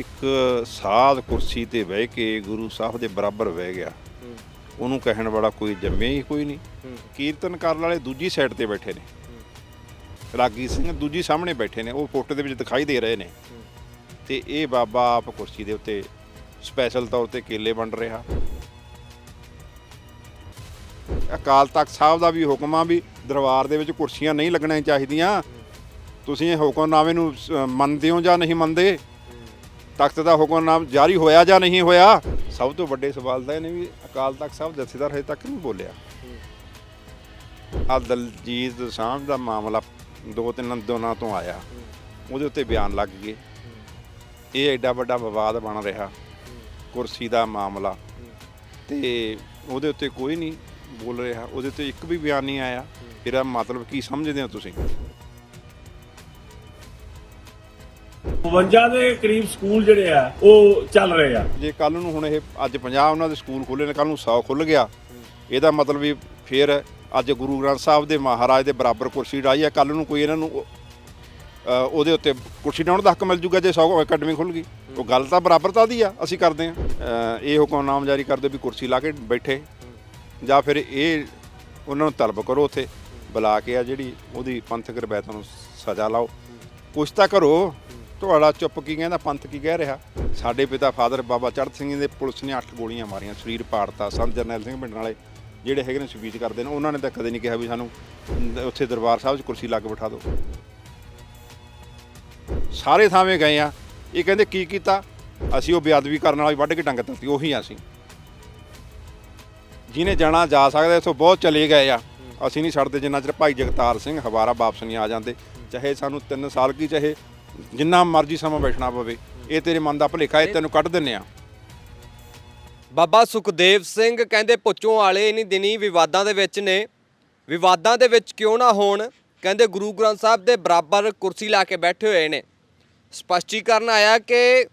ਇੱਕ ਸਾਧ ਕੁਰਸੀ ਤੇ ਬਹਿ ਕੇ ਗੁਰੂ ਸਾਹਿਬ ਦੇ ਬਰਾਬਰ ਬਹਿ ਗਿਆ। ਉਹਨੂੰ ਕਹਿਣ ਵਾਲਾ ਕੋਈ ਜੰਮਿਆ ਹੀ ਕੋਈ ਨਹੀਂ। ਕੀਰਤਨ ਕਰਨ ਵਾਲੇ ਦੂਜੀ ਸਾਈਡ ਤੇ ਬੈਠੇ ਨੇ। ਰਾਗੀ ਸਿੰਘ ਦੂਜੀ ਸਾਹਮਣੇ ਬੈਠੇ ਨੇ ਉਹ ਫੋਟੋ ਦੇ ਵਿੱਚ ਦਿਖਾਈ ਦੇ ਰਹੇ ਨੇ। ਤੇ ਇਹ ਬਾਬਾ ਆਪ ਕੁਰਸੀ ਦੇ ਉੱਤੇ ਸਪੈਸ਼ਲ ਤੌਰ ਤੇ ਕੇਲੇ ਵੰਡ ਰਿਹਾ। ਅਕਾਲ ਤਖਤ ਸਾਹਿਬ ਦਾ ਵੀ ਹੁਕਮ ਆ ਵੀ ਦਰਬਾਰ ਦੇ ਵਿੱਚ ਕੁਰਸੀਆਂ ਨਹੀਂ ਲੱਗਣੀਆਂ ਚਾਹੀਦੀਆਂ। ਤੁਸੀਂ ਇਹ ਹੁਕਮਨਾਮੇ ਨੂੰ ਸ- ਮੰਨਦੇ ਹੋ ਜਾਂ ਨਹੀਂ ਮੰਨਦੇ? ਤਖਤ ਦਾ ਹੁਕਮਨਾਮ ਜਾਰੀ ਹੋਇਆ ਜਾਂ ਨਹੀਂ ਹੋਇਆ, ਸਭ ਤੋਂ ਵੱਡੇ ਸਵਾਲ ਤਾਂ ਇਹਨੇ ਵੀ ਅਕਾਲ ਤਖਤ ਸਾਹਿਬ ਜਥੇਦਾਰ ਹਜੇ ਤੱਕ ਨਹੀਂ ਬੋਲਿਆ। ਆ ਦਲਜੀਤ ਦੋਸਾਂਝ ਦਾ ਮਾਮਲਾ ਦੋ ਤਿੰਨ ਦਿਨਾਂ ਤੋਂ ਆਇਆ। ਉਹਦੇ ਉੱਤੇ ਬਿਆਨ ਲੱਗ ਗਏ। ਇਹ ਐਡਾ ਵੱਡਾ ਵਿਵਾਦ ਬਣ ਰਿਹਾ, ਕੁਰਸੀ ਦਾ ਮਾਮਲਾ। ਤੇ ਉਹਦੇ ਉੱਤੇ ਕੋਈ ਨਹੀਂ ਬੋਲ ਰਿਹਾ। ਉਹਦੇ ਉੱਤੇ ਇੱਕ ਵੀ ਬਿਆਨ ਨਹੀਂ ਆਇਆ। ਇਹਦਾ ਮਤਲਬ ਕੀ ਸਮਝਦੇ ਹੋ ਤੁਸੀਂ? 52 ਦੇ ਕਰੀਬ ਸਕੂਲ ਜਿਹੜੇ ਆ, ਉਹ ਚੱਲ ਰਹੇ ਆ। ਜੇ ਕੱਲ ਨੂੰ ਹੁਣ ਇਹ ਅੱਜ 50 ਉਹਨਾਂ ਦੇ ਸਕੂਲ ਖੋਲੇ ਨੇ ਕੱਲ ਨੂੰ 100 ਖੁੱਲ ਗਿਆ। ਇਹਦਾ ਮਤਲਬ ਵੀ ਫਿਰ ਅੱਜ ਗੁਰੂ ਗ੍ਰੰਥ ਸਾਹਿਬ ਦੇ ਮਹਾਰਾਜ ਦੇ ਬਰਾਬਰ ਕੁਰਸੀ ਡਾਈ ਆ ਕੱਲ ਨੂੰ ਕੋਈ ਇਹਨਾਂ ਨੂੰ ਉਹਦੇ ਉੱਤੇ ਕੁਰਸੀ ਡਾਉਣ ਦਾ ਹੱਕ ਮਿਲ ਜੂਗਾ ਜੇ 100 ਅਕੈਡਮੀ ਖੁੱਲ ਗਈ। ਉਹ ਗੱਲ ਤਾਂ ਬਰਾਬਰਤਾ ਦੀ ਆ, ਅਸੀਂ ਕਰਦੇ ਆ ਇਹ ਹੁਕਮਨਾਮ ਜਾਰੀ ਕਰਦੇ ਵੀ ਕੁਰਸੀ ਲਾ ਕੇ ਬੈਠੇ। ਜਾਂ ਫਿਰ ਇਹ ਉਹਨਾਂ ਨੂੰ ਤਲਬ ਕਰੋ ਉੱਥੇ, ਬੁਲਾ ਕੇ ਆ ਜਿਹੜੀ ਉਹਦੀ ਪੰਥਕ ਰਵਾਇਤਾਂ ਨੂੰ ਸਜ਼ਾ ਲਾਓ। ਕੁਛ ਤਾਂ ਕਰੋ। ਤੁਹਾਡਾ ਚੁੱਪ ਕੀ ਕਹਿੰਦਾ, ਪੰਥ ਕੀ ਕਹਿ ਰਿਹਾ? ਸਾਡੇ ਪਿਤਾ ਫਾਦਰ ਬਾਬਾ ਚੜ੍ਹਤ ਸਿੰਘ ਜੀ ਦੇ ਪੁਲਿਸ ਨੇ ਅੱਠ ਗੋਲੀਆਂ ਮਾਰੀਆਂ, ਸਰੀਰ ਪਾੜਤਾ ਸੰਤ ਜਰਨੈਲ ਸਿੰਘ ਪਿੰਡ ਵਾਲੇ ਜਿਹੜੇ ਹੈਗੇ ਨੇ ਸਪੀਚ ਕਰਦੇ ਨੇ, ਉਹਨਾਂ ਨੇ ਤਾਂ ਕਦੇ ਨਹੀਂ ਕਿਹਾ ਵੀ ਸਾਨੂੰ ਉੱਥੇ ਦਰਬਾਰ ਸਾਹਿਬ 'ਚ ਕੁਰਸੀ ਲਾ ਕੇ ਬਿਠਾ ਦਿਓ। ਸਾਰੇ ਥਾਵੇਂ ਗਏ ਆ। ਇਹ ਕਹਿੰਦੇ, ਕੀ ਕੀਤਾ? ਅਸੀਂ ਉਹ ਬੇਅਦਬੀ ਕਰਨ ਵਾਲੀ ਵੱਢ ਕੇ ਟੰਗ ਦਿੱਤੀ ਉਹੀ ਆ ਅਸੀਂ। ਜਿਹਨੇ ਜਾਣਾ, ਜਾ ਸਕਦਾ, ਇੱਥੋਂ ਬਹੁਤ ਚਲੇ ਗਏ ਆ। ਅਸੀਂ ਨਹੀਂ ਛੱਡਦੇ ਜਿੰਨਾ ਚਿਰ ਭਾਈ ਜਗਤਾਰ ਸਿੰਘ ਹਵਾਰਾ ਵਾਪਸ ਨਹੀਂ ਆ ਜਾਂਦੇ। ਚਾਹੇ ਸਾਨੂੰ 3 ਸਾਲ ਕੀ ਚਾਹੇ ਜਿੰਨਾ ਮਰਜ਼ੀ ਸਮਾਂ ਬੈਠਣਾ ਪਵੇ, ਇਹ ਤੇਰੇ ਮਨ ਦਾ ਭੁਲੇਖਾ, ਇਹ ਤੈਨੂੰ ਕੱਢ ਦਿੰਨੇ ਆ। ਬਾਬਾ ਸੁਖਦੇਵ ਸਿੰਘ ਕਹਿੰਦੇ, ਪੁੱਛੋਂ ਵਾਲੇ ਇਨੀ ਦਿਨੀ ਵਿਵਾਦਾਂ ਦੇ ਵਿੱਚ ਨੇ। ਵਿਵਾਦਾਂ ਦੇ ਵਿੱਚ ਕਿਉਂ ਨਾ ਹੋਣ? ਕਹਿੰਦੇ, ਗੁਰੂ ਗ੍ਰੰਥ ਸਾਹਿਬ ਦੇ ਬਰਾਬਰ ਕੁਰਸੀ ਲਾ ਕੇ ਬੈਠੇ ਹੋਏ ਨੇ। ਸਪਸ਼ਟੀਕਰਨ ਆਇਆ ਕਿ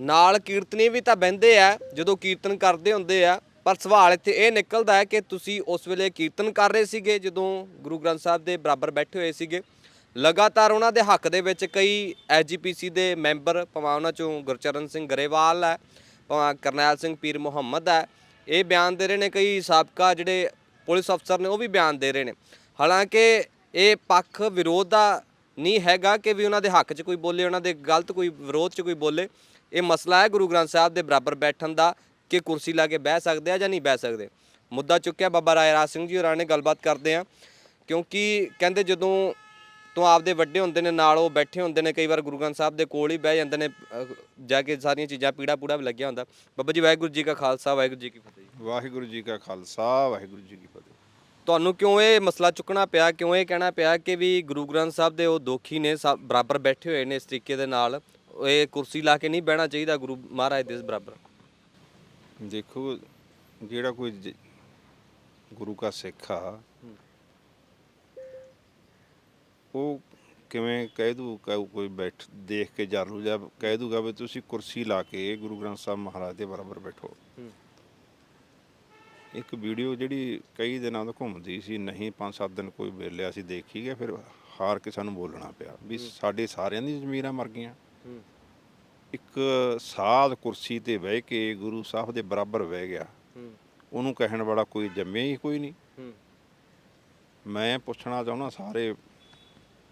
ਨਾਲ ਕੀਰਤਨੀ ਵੀ ਤਾਂ ਬਹਿੰਦੇ ਆ, ਜਦੋਂ ਕੀਰਤਨ ਕਰਦੇ ਹੁੰਦੇ ਆ। ਪਰ ਸਵਾਲ ਇੱਥੇ ਇਹ ਨਿਕਲਦਾ ਹੈ ਕਿ ਤੁਸੀਂ ਉਸ ਵੇਲੇ ਕੀਰਤਨ ਕਰ ਰਹੇ ਸੀਗੇ, ਜਦੋਂ ਗੁਰੂ ਗ੍ਰੰਥ ਸਾਹਿਬ ਦੇ ਬਰਾਬਰ ਬੈਠੇ ਹੋਏ ਸੀਗੇ? ਲਗਾਤਾਰ ਉਹਨਾਂ ਦੇ ਹੱਕ ਦੇ ਵਿੱਚ ਕਈ ਐਜੀਪੀਸੀ ਦੇ ਮੈਂਬਰ, ਭਾਵੇਂ ਉਹਨਾਂ ਚੋਂ ਗੁਰਚਰਨ ਸਿੰਘ ਗਰੇਵਾਲ ਹੈ, ਭਾਵੇਂ ਕਰਨੈਲ ਸਿੰਘ ਪੀਰ ਮੁਹੰਮਦ ਹੈ, ਇਹ ਬਿਆਨ ਦੇ ਰਹੇ ਨੇ, ਕਈ ਸਾਬਕਾ ਜਿਹੜੇ ਪੁਲਿਸ ਅਫਸਰ ਨੇ ਉਹ ਵੀ ਬਿਆਨ ਦੇ ਰਹੇ ਨੇ। ਹਾਲਾਂਕਿ ਇਹ ਪੱਖ ਵਿਰੋਧ ਦਾ ਨਹੀਂ ਹੈਗਾ ਕਿ ਵੀ ਉਹਨਾਂ ਦੇ ਹੱਕ 'ਚ ਕੋਈ ਬੋਲੇ, ਉਹਨਾਂ ਦੇ ਗਲਤ ਕੋਈ ਵਿਰੋਧ 'ਚ ਕੋਈ ਬੋਲੇ। ਇਹ ਮਸਲਾ ਹੈ ਗੁਰੂ ਗ੍ਰੰਥ ਸਾਹਿਬ ਦੇ ਬਰਾਬਰ ਬੈਠਣ ਦਾ ਕਿ ਕੁਰਸੀ ਲਾ ਕੇ ਬਹਿ ਸਕਦੇ ਆ ਜਾਂ ਨਹੀਂ ਬਹਿ ਸਕਦੇ। ਮੁੱਦਾ ਚੁੱਕਿਆ ਬਾਬਾ ਰਾਏ ਰਾਜ ਸਿੰਘ ਜੀ ਹੋਰਾਂ ਨੇ ਗੱਲਬਾਤ ਕਰਦੇ ਆ, ਕਿਉਂਕਿ ਕਹਿੰਦੇ ਜਦੋਂ ਤੋਂ ਆਪਦੇ ਵੱਡੇ ਹੁੰਦੇ ਨੇ ਨਾਲ ਉਹ ਬੈਠੇ ਹੁੰਦੇ ਨੇ ਕਈ ਵਾਰ ਗੁਰੂ ਗ੍ਰੰਥ ਸਾਹਿਬ ਦੇ ਕੋਲ ਹੀ ਬਹਿ ਜਾਂਦੇ ਨੇ ਅਹ, ਜਾ ਕੇ ਸਾਰੀਆਂ ਚੀਜ਼ਾਂ ਪੀੜਾ ਪੂੜਾ ਵੀ ਲੱਗਿਆ ਹੁੰਦਾ। ਬਾਬਾ ਜੀ ਵਾਹਿਗੁਰੂ ਜੀ ਕਾ ਖਾਲਸਾ ਵਾਹਿਗੁਰੂ ਜੀ ਕੀ ਫਤਿਹ ਜੀ। ਵਾਹਿਗੁਰੂ ਜੀ ਕਾ ਖਾਲਸਾ ਵਾਹਿਗੁਰੂ ਜੀ ਕੀ ਫਤਿਹ। ਤੁਹਾਨੂੰ ਕਿਉਂ ਇਹ ਮਸਲਾ ਚੁੱਕਣਾ ਪਿਆ ਕਿਉਂ ਇਹ ਕਹਿਣਾ ਪਿਆ ਕਿ ਵੀ ਗੁਰੂ ਗ੍ਰੰਥ ਸਾਹਿਬ ਦੇ ਉਹ ਦੋਖੀ ਨੇ ਸਭ ਬਰਾਬਰ ਬੈਠੇ ਹੋਏ ਨੇ ਇਸ ਤਰੀਕੇ ਦੇ ਨਾਲ ਇਹ ਕੁਰਸੀ ਲਾ ਕੇ ਨਹੀਂ ਬਹਿਣਾ ਚਾਹੀਦਾ ਗੁਰੂ ਮਹਾਰਾਜ ਦੇ ਬਰਾਬਰ? ਦੇਖੋ ਜਿਹੜਾ ਕੋਈ ਜ- ਗੁਰੂ ਕਾ ਸਿੱਖ ਆ ਉਹ ਕਿਵੇਂ ਕਹਿ ਦੂ ਕੋਈ ਬੈਠ ਦੇਖ ਕੇ ਜਰ ਲੂ ਜਾਂ ਕਹਿ ਦੂਗਾ ਵੀ ਤੁਸੀਂ ਕੁਰਸੀ ਲਾ ਕੇ ਗੁਰੂ ਗ੍ਰੰਥ ਸਾਹਿਬ ਮਹਾਰਾਜ ਦੇ ਬਰਾਬਰ ਬੈਠੋ। ਇੱਕ ਵੀਡੀਓ ਜਿਹੜੀ ਕਈ ਦਿਨਾਂ ਤੋਂ ਘੁੰਮਦੀ ਸੀ ਨਹੀਂ ਪੰਜ ਸੱਤ ਦਿਨ ਕੋਈ ਵੇਲਿਆ ਸੀ ਦੇਖੀ ਗਿਆ ਫਿਰ ਹਾਰ ਕੇ ਸਾਨੂੰ ਬੋਲਣਾ ਪਿਆ ਵੀ ਸਾਡੇ ਸਾਰਿਆਂ ਦੀ ਜ਼ਮੀਰਾਂ ਮਰ ਗਈਆਂ। ਇੱਕ ਸਾਧ ਕੁਰਸੀ ਤੇ ਬਹਿ ਕੇ ਗੁਰੂ ਸਾਹਿਬ ਦੇ ਬਰਾਬਰ ਬਹਿ ਗਿਆ। ਉਹਨੂੰ ਕਹਿਣ ਵਾਲਾ ਕੋਈ ਜੰਮਿਆ ਹੀ ਕੋਈ ਨਹੀਂ। ਮੈਂ ਪੁੱਛਣਾ ਚਾਹੁੰਦਾ ਸਾਰੇ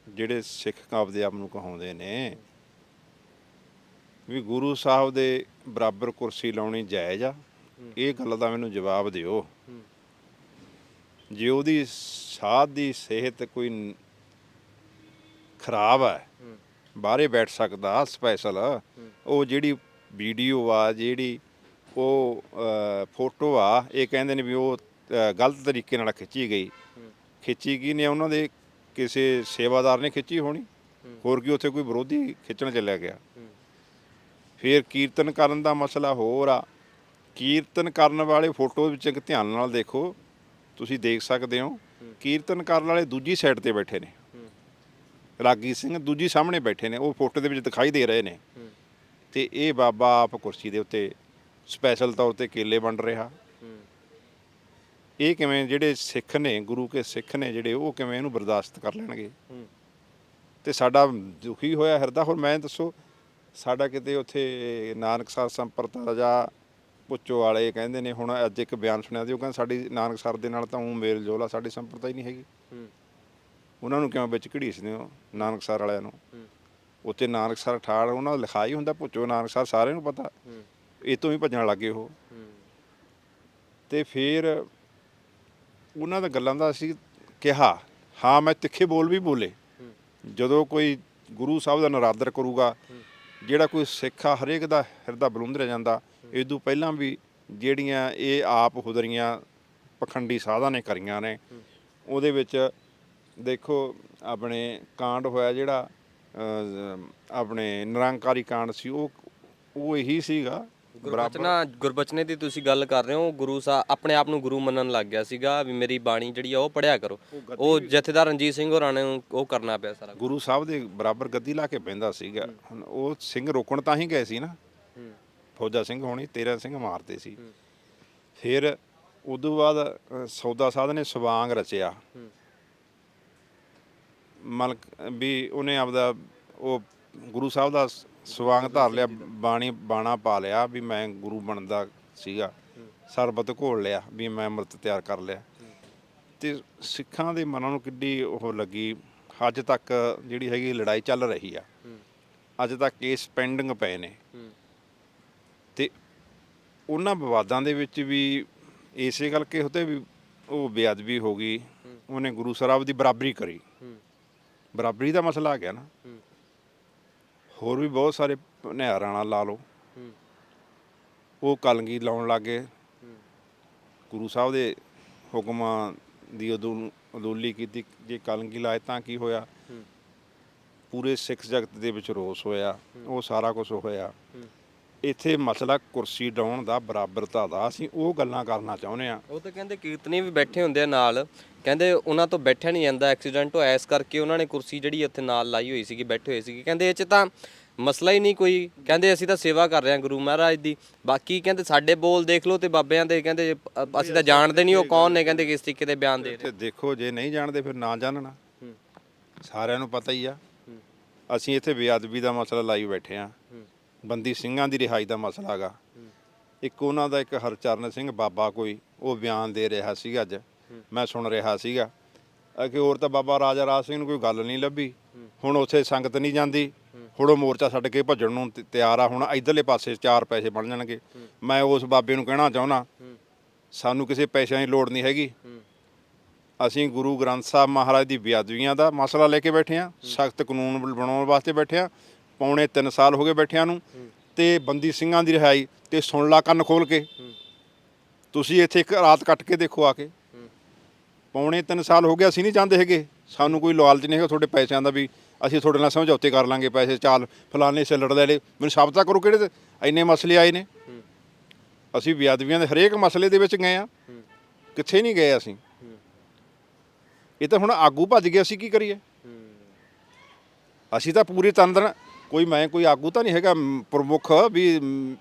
ਜਿਹੜੇ ਸਿੱਖ ਆਪਦੇ ਆਪ ਨੂੰ ਕਹਾਉਂਦੇ ਨੇ ਵੀ ਗੁਰੂ ਸਾਹਿਬ ਦੇ ਬਰਾਬਰ ਕੁਰਸੀ ਲਾਉਣੀ ਜਾਇਜ਼ ਆ। ਇਹ ਗੱਲ ਦਾ ਮੈਨੂੰ ਜਵਾਬ ਦਿਓ। ਜੇ ਉਹਦੀ ਸਾਧ ਦੀ ਸਿਹਤ ਕੋਈ ਖਰਾਬ ਹੈ। ਬਾਹਰੇ ਬੈਠ ਸਕਦਾ ਸਪੈਸ਼ਲ ਉਹ ਜਿਹੜੀ ਵੀਡੀਓ ਆ ਜਿਹੜੀ ਉਹ ਫੋਟੋ ਆ ਇਹ ਕਹਿੰਦੇ ਨੇ ਵੀ ਉਹ ਗਲਤ ਤਰੀਕੇ ਨਾਲ ਖਿੱਚੀ ਗਈ। ਖਿੱਚੀ ਕੀ ਨੇ ਉਹਨਾਂ ਦੇ ਕਿਸੇ ਸੇਵਾਦਾਰ ਨੇ ਖਿੱਚੀ ਹੋਣੀ, ਹੋਰ ਕੀ ਉੱਥੇ ਕੋਈ ਵਿਰੋਧੀ ਖਿੱਚਣ ਚੱਲਿਆ ਗਿਆ। ਫਿਰ ਕੀਰਤਨ ਕਰਨ ਦਾ ਮਸਲਾ ਹੋਰ ਆ। ਕੀਰਤਨ ਕਰਨ ਵਾਲੇ ਫੋਟੋ ਵਿੱਚ ਇੱਕ ਧਿਆਨ ਨਾਲ ਦੇਖੋ, ਤੁਸੀਂ ਦੇਖ ਸਕਦੇ ਹੋ, ਕੀਰਤਨ ਕਰਨ ਵਾਲੇ ਦੂਜੀ ਸਾਈਡ ਤੇ ਬੈਠੇ ਨੇ। ਰਾਗੀ ਸਿੰਘ ਦੂਜੀ ਸਾਹਮਣੇ ਬੈਠੇ ਨੇ, ਉਹ ਫੋਟੋ ਦੇ ਵਿੱਚ ਦਿਖਾਈ ਦੇ ਰਹੇ ਨੇ। ਤੇ ਇਹ ਬਾਬਾ ਆਪ ਕੁਰਸੀ ਦੇ ਉੱਤੇ ਸਪੈਸ਼ਲ ਤੌਰ ਤੇ ਕੇਲੇ ਵੰਡ ਰਿਹਾ। ਇਹ ਕਿਵੇਂ ਜਿਹੜੇ ਸਿੱਖ ਨੇ ਗੁਰੂ ਕੇ ਸਿੱਖ ਨੇ ਜਿਹੜੇ ਉਹ ਕਿਵੇਂ ਇਹਨੂੰ ਬਰਦਾਸ਼ਤ ਕਰ ਲੈਣਗੇ? ਹੂੰ। ਤੇ ਸਾਡਾ ਦੁਖੀ ਹੋਇਆ ਹਿਰਦਾ ਹੋਰ ਮੈਂ ਦੱਸੋ ਸਾਡਾ ਕਿਤੇ ਉੱਥੇ ਨਾਨਕਸਰ ਸੰਪਰਦਾ ਜਾਂ ਪੁੱਚੋ ਵਾਲੇ ਕਹਿੰਦੇ ਨੇ ਹੁਣ ਅੱਜ ਇੱਕ ਬਿਆਨ ਸੁਣਿਆ ਸੀ ਉਹ ਕਹਿੰਦੇ ਸਾਡੀ ਨਾਨਕਸਰ ਦੇ ਨਾਲ ਤਾਂ ਉਹ ਮੇਲ ਜੋਲ ਆ ਸਾਡੀ ਸੰਪਰਦਾ ਹੀ ਨਹੀਂ ਹੈਗੀ। ਹੂੰ। ਉਹਨਾਂ ਨੂੰ ਕਿਉਂ ਵਿੱਚ ਘੜੀਸਦੇ ਹੋ ਨਾਨਕਸਰ ਵਾਲਿਆਂ ਨੂੰ? ਹੂੰ। ਉੱਥੇ ਨਾਨਕਸਰ ਠਾੜ ਉਹਨਾਂ ਦਾ ਲਿਖਾਈ ਹੁੰਦਾ ਪੁੱਚੋ ਨਾਨਕਸਰ ਸਾਰਿਆਂ ਨੂੰ ਪਤਾ। ਹੂੰ। ਇਹ ਤੋਂ ਹੀ ਭੱਜਣ ਲੱਗੇ ਉਹ। ਹੂੰ। ਤੇ ਫਿਰ ਉਹਨਾਂ ਦਾ ਗੱਲਾਂ ਦਾ ਅਸੀਂ ਕਿਹਾ, ਹਾਂ, ਮੈਂ ਤਿੱਖੇ ਬੋਲ ਵੀ ਬੋਲੇ। ਜਦੋਂ ਕੋਈ ਗੁਰੂ ਸਾਹਿਬ ਦਾ ਨਰਾਦਰ ਕਰੂਗਾ, ਜਿਹੜਾ ਕੋਈ ਸਿੱਖ ਆ, ਹਰੇਕ ਦਾ ਹਿਰਦਾ ਬਲੁੰਦਰਿਆ ਜਾਂਦਾ। ਇਹ ਤੋਂ ਪਹਿਲਾਂ ਵੀ ਜਿਹੜੀਆਂ ਇਹ ਆਪ ਹੁਦਰੀਆਂ ਪਖੰਡੀ ਸਾਧਾਂ ਨੇ ਕਰੀਆਂ ਨੇ, ਉਹਦੇ ਵਿੱਚ ਦੇਖੋ, ਆਪਣੇ ਕਾਂਡ ਹੋਇਆ ਜਿਹੜਾ ਆਪਣੇ ਨਿਰੰਕਾਰੀ ਕਾਂਡ ਸੀ, ਉਹ ਉਹ ਇਹੀ ਸੀਗਾ ਗੁਰਬਚਨਾ ਗੁਰਬਚਨੇ ਦੀ ਤੁਸੀਂ ਗੱਲ ਕਰ ਰਹੇ ਹੋ ਗੁਰੂ ਸਾਹਿਬ ਆਪਣੇ ਆਪ ਨੂੰ ਗੁਰੂ ਮੰਨਣ ਲੱਗ ਗਿਆ ਸੀਗਾ ਵੀ ਮੇਰੀ ਬਾਣੀ ਜਿਹੜੀ ਆ ਉਹ ਪੜਿਆ ਕਰੋ। ਉਹ ਜਥੇਦਾਰ ਰਣਜੀਤ ਸਿੰਘ ਹੋਰਾਂ ਨੇ ਉਹ ਕਰਨਾ ਪਿਆ ਸਾਰਾ ਗੁਰੂ ਸਾਹਿਬ ਦੇ ਬਰਾਬਰ ਗੱਦੀ ਲਾ ਕੇ ਬਹਿੰਦਾ ਸੀਗਾ। ਹੁਣ ਉਹ ਸਿੰਘ ਰੋਕਣ ਤਾਂ ਹੀ ਗਏ ਸੀ ਨਾ। ਫੌਜਾ ਸਿੰਘ ਹੋਣੀ 13 ਸਿੰਘ ਮਾਰਦੇ ਸੀ। ਫਿਰ ਉਦੋਂ ਬਾਅਦ ਸੌਦਾ ਸਾਧ ਨੇ ਸਵਾਂਗ ਰਚਿਆ। ਮਲਕ ਵੀ ਉਹਨੇ ਆਪਦਾ ਉਹ ਗੁਰੂ ਸਾਹਿਬ ਦਾ ਸਵਾਂਗ ਧਾਰ ਲਿਆ, ਬਾਣੀ, ਬਾਣਾ ਪਾ ਲਿਆ ਵੀ ਮੈਂ ਗੁਰੂ ਬਣਦਾ ਸੀਗਾ। ਸਰਬਤ ਘੋਲ ਲਿਆ ਵੀ ਮੈਂ ਅੰਮ੍ਰਿਤ ਤਿਆਰ ਕਰ ਲਿਆ। ਤੇ ਸਿੱਖਾਂ ਦੇ ਮਨਾਂ ਨੂੰ ਕਿੱਡੀ ਉਹ ਲੱਗੀ। ਅੱਜ ਤੱਕ ਜਿਹੜੀ ਹੈਗੀ ਲੜਾਈ ਚੱਲ ਰਹੀ ਆ। ਅੱਜ ਤੱਕ ਕੇਸ ਪੈਂਡਿੰਗ ਪਏ ਨੇ। ਹੂੰ ਤੇ ਉਹਨਾਂ ਵਿਵਾਦਾਂ ਦੇ ਵਿੱਚ ਵੀ ਇਸੇ ਕਰਕੇ ਹੋਤੇ ਵੀ ਉਹ ਬੇਅਦਬੀ ਹੋ ਗਈ। ਉਹਨੇ ਗੁਰੂ ਸਾਹਿਬ ਦੀ ਬਰਾਬਰੀ ਕਰੀ। ਬਰਾਬਰੀ ਦਾ ਮਸਲਾ ਆ ਗਿਆ ਨਾ। ਹੋਰ ਵੀ ਬਹੁਤ ਸਾਰੇ ਨਿਹਾਰਾਂ ਨਾਲ ਲਾ ਲਓ। ਹੂੰ। ਉਹ ਕਲਗੀ ਲਾਉਣ ਲੱਗੇ ਗੁਰੂ ਸਾਹਿਬ ਦੇ ਹੁਕਮਾਂ ਦੀ ਉਦੋਂ ਅਦੂਲੀ ਕੀਤੀ। ਜੇ ਕਲਗੀ ਲਾਏ ਤਾਂ ਕੀ ਹੋਇਆ। ਪੂਰੇ ਸਿੱਖ ਜਗਤ ਦੇ ਵਿੱਚ ਰੋਸ ਹੋਇਆ। ਉਹ ਸਾਰਾ ਕੁਝ ਹੋਇਆ। ਇੱਥੇ ਮਸਲਾ ਕੁਰਸੀ ਡਾਉਣ ਦਾ ਬਰਾਬਰਤਾ ਦਾ ਅਸੀਂ ਉਹ ਗੱਲਾਂ ਕਰਨਾ ਚਾਹੁੰਦੇ ਆ ਉਹ ਤਾਂ ਕਹਿੰਦੇ ਕੀਰਤਨੀ ਵੀ ਬੈਠੇ ਹੁੰਦੇ ਆ ਨਾਲ। ਕਹਿੰਦੇ ਉਹਨਾਂ ਤੋਂ ਬੈਠਿਆ ਨਹੀਂ ਜਾਂਦਾ ਐਕਸੀਡੈਂਟ ਹੋਇਆ ਇਸ ਕਰਕੇ ਉਹਨਾਂ ਨੇ ਕੁਰਸੀ ਜਿਹੜੀ ਉੱਥੇ ਨਾਲ ਲਾਈ ਹੋਈ ਸੀਗੀ ਬੈਠੇ ਹੋਏ ਸੀਗੇ। ਕਹਿੰਦੇ ਇਹ ਚ ਤਾਂ ਮਸਲਾ ਹੀ ਨਹੀਂ ਕੋਈ। ਕਹਿੰਦੇ ਅਸੀਂ ਤਾਂ ਸੇਵਾ ਕਰ ਰਹੇ ਹਾਂ ਗੁਰੂ ਮਹਾਰਾਜ ਦੀ। ਬਾਕੀ ਕਹਿੰਦੇ ਸਾਡੇ ਬੋਲ ਦੇਖ ਲਓ ਤੇ ਬਾਬਿਆਂ ਦੇ ਕਹਿੰਦੇ ਅ- ਅਸੀਂ ਤਾਂ ਜਾਣਦੇ ਨਹੀਂ ਉਹ ਕੌਣ ਨੇ ਕਹਿੰਦੇ ਕਿਸ ਤਰੀਕੇ ਦੇ ਬਿਆਨ ਦੇ ਰਹੇ। ਇੱਥੇ ਦੇਖੋ ਜੇ ਨਹੀਂ ਜਾਣਦੇ ਫਿਰ ਨਾ ਜਾਣਨਾ। ਸਾਰਿਆਂ ਨੂੰ ਪਤਾ ਹੀ ਆ। ਅਸੀਂ ਇੱਥੇ ਬੇਅਦਬੀ ਦਾ ਮਸਲਾ ਲਾਈ ਬੈਠੇ ਆ ਬੰਦੀ ਸਿੰਘਾਂ ਦੀ ਰਿਹਾਈ ਦਾ ਮਸਲਾ ਹੈਗਾ। ਇੱਕ ਉਹਨਾਂ ਦਾ ਇੱਕ ਹਰਚਰਨ ਸਿੰਘ ਬਾਬਾ ਕੋਈ, ਉਹ ਬਿਆਨ ਦੇ ਰਿਹਾ ਸੀਗਾ ਅੱਜ। ਮੈਂ ਸੁਣ ਰਿਹਾ ਸੀਗਾ। ਅ ਕਿ ਹੋਰ ਤਾਂ ਬਾਬਾ ਰਾਜਾ ਰਾਜ ਸਿੰਘ ਨੂੰ ਕੋਈ ਗੱਲ ਨਹੀਂ ਲੱਭੀ। ਹੁਣ ਉੱਥੇ ਸੰਗਤ ਨਹੀਂ ਜਾਂਦੀ। ਹੁਣ ਉਹ ਮੋਰਚਾ ਛੱਡ ਕੇ ਭੱਜਣ ਨੂੰ ਤ- ਤਿਆਰ ਆ। ਹੁਣ ਇਧਰਲੇ ਪਾਸੇ ਚਾਰ ਪੈਸੇ ਬਣ ਜਾਣਗੇ। ਮੈਂ ਉਸ ਬਾਬੇ ਨੂੰ ਕਹਿਣਾ ਚਾਹੁੰਦਾ, ਸਾਨੂੰ ਕਿਸੇ ਪੈਸਿਆਂ ਦੀ ਲੋੜ ਨਹੀਂ ਹੈਗੀ। ਅਸੀਂ ਗੁਰੂ ਗ੍ਰੰਥ ਸਾਹਿਬ ਮਹਾਰਾਜ ਦੀ ਬੇਅਦਬੀਆਂ ਦਾ ਮਸਲਾ ਲੈ ਕੇ ਬੈਠੇ ਆ ਸਖਤ ਕਾਨੂੰਨ ਬਣ- ਬਣਾਉਣ ਵਾਸਤੇ ਬੈਠੇ ਆ ਪੌਣੇ 3 ਸਾਲ ਹੋ ਗਏ ਬੈਠਿਆਂ ਨੂੰ ਤੇ ਬੰਦੀ ਸਿੰਘਾਂ ਦੀ ਰਿਹਾਈ ਤੇ ਸੁਣ ਲਾ ਕੰਨ ਖੋਲ ਕੇ। ਤੁਸੀਂ ਇੱਥੇ ਇੱਕ ਰਾਤ ਕੱਟ ਕੇ ਦੇਖੋ ਆ ਕੇ। ਪੌਣੇ 3 ਸਾਲ ਹੋ ਗਏ ਅਸੀਂ ਨਹੀਂ ਚਾਹੁੰਦੇ ਹੈਗੇ। ਸਾਨੂੰ ਕੋਈ ਲਾਲਚ ਨਹੀਂ ਹੈਗਾ ਤੁਹਾਡੇ ਪੈਸਿਆਂ ਦਾ ਵੀ ਅਸੀਂ ਤੁਹਾਡੇ ਨਾਲ ਸਮਝੌਤੇ ਕਰ ਲਾਂਗੇ ਪੈਸੇ ਚਾਲ ਫਲਾਣੇ ਸੇ ਲੜ ਲੈ ਲੈ ਮੈਨੂੰ ਸਾਬਤਾ ਕਰੋ ਕਿਹੜੇ ਤੇ ਇੰਨੇ ਮਸਲੇ ਆਏ ਨੇ। ਅਸੀਂ ਬੇਅਦਬੀਆਂ ਦੇ ਹਰੇਕ ਮਸਲੇ ਦੇ ਵਿੱਚ ਗਏ ਆ। ਕਿੱਥੇ ਨਹੀਂ ਗਏ ਅਸੀਂ। ਇਹ ਤਾਂ ਹੁਣ ਆਗੂ ਭੱਜ ਗਏ ਅਸੀਂ ਕੀ ਕਰੀਏ? ਅਸੀਂ ਤਾਂ ਪੂਰੀ ਤੰਦਰ ਕੋਈ ਮੈਂ ਕੋਈ ਆਗੂ ਤਾਂ ਨਹੀਂ ਹੈਗਾ ਮ, ਪ੍ਰਮੁੱਖ ਵੀ ਮ,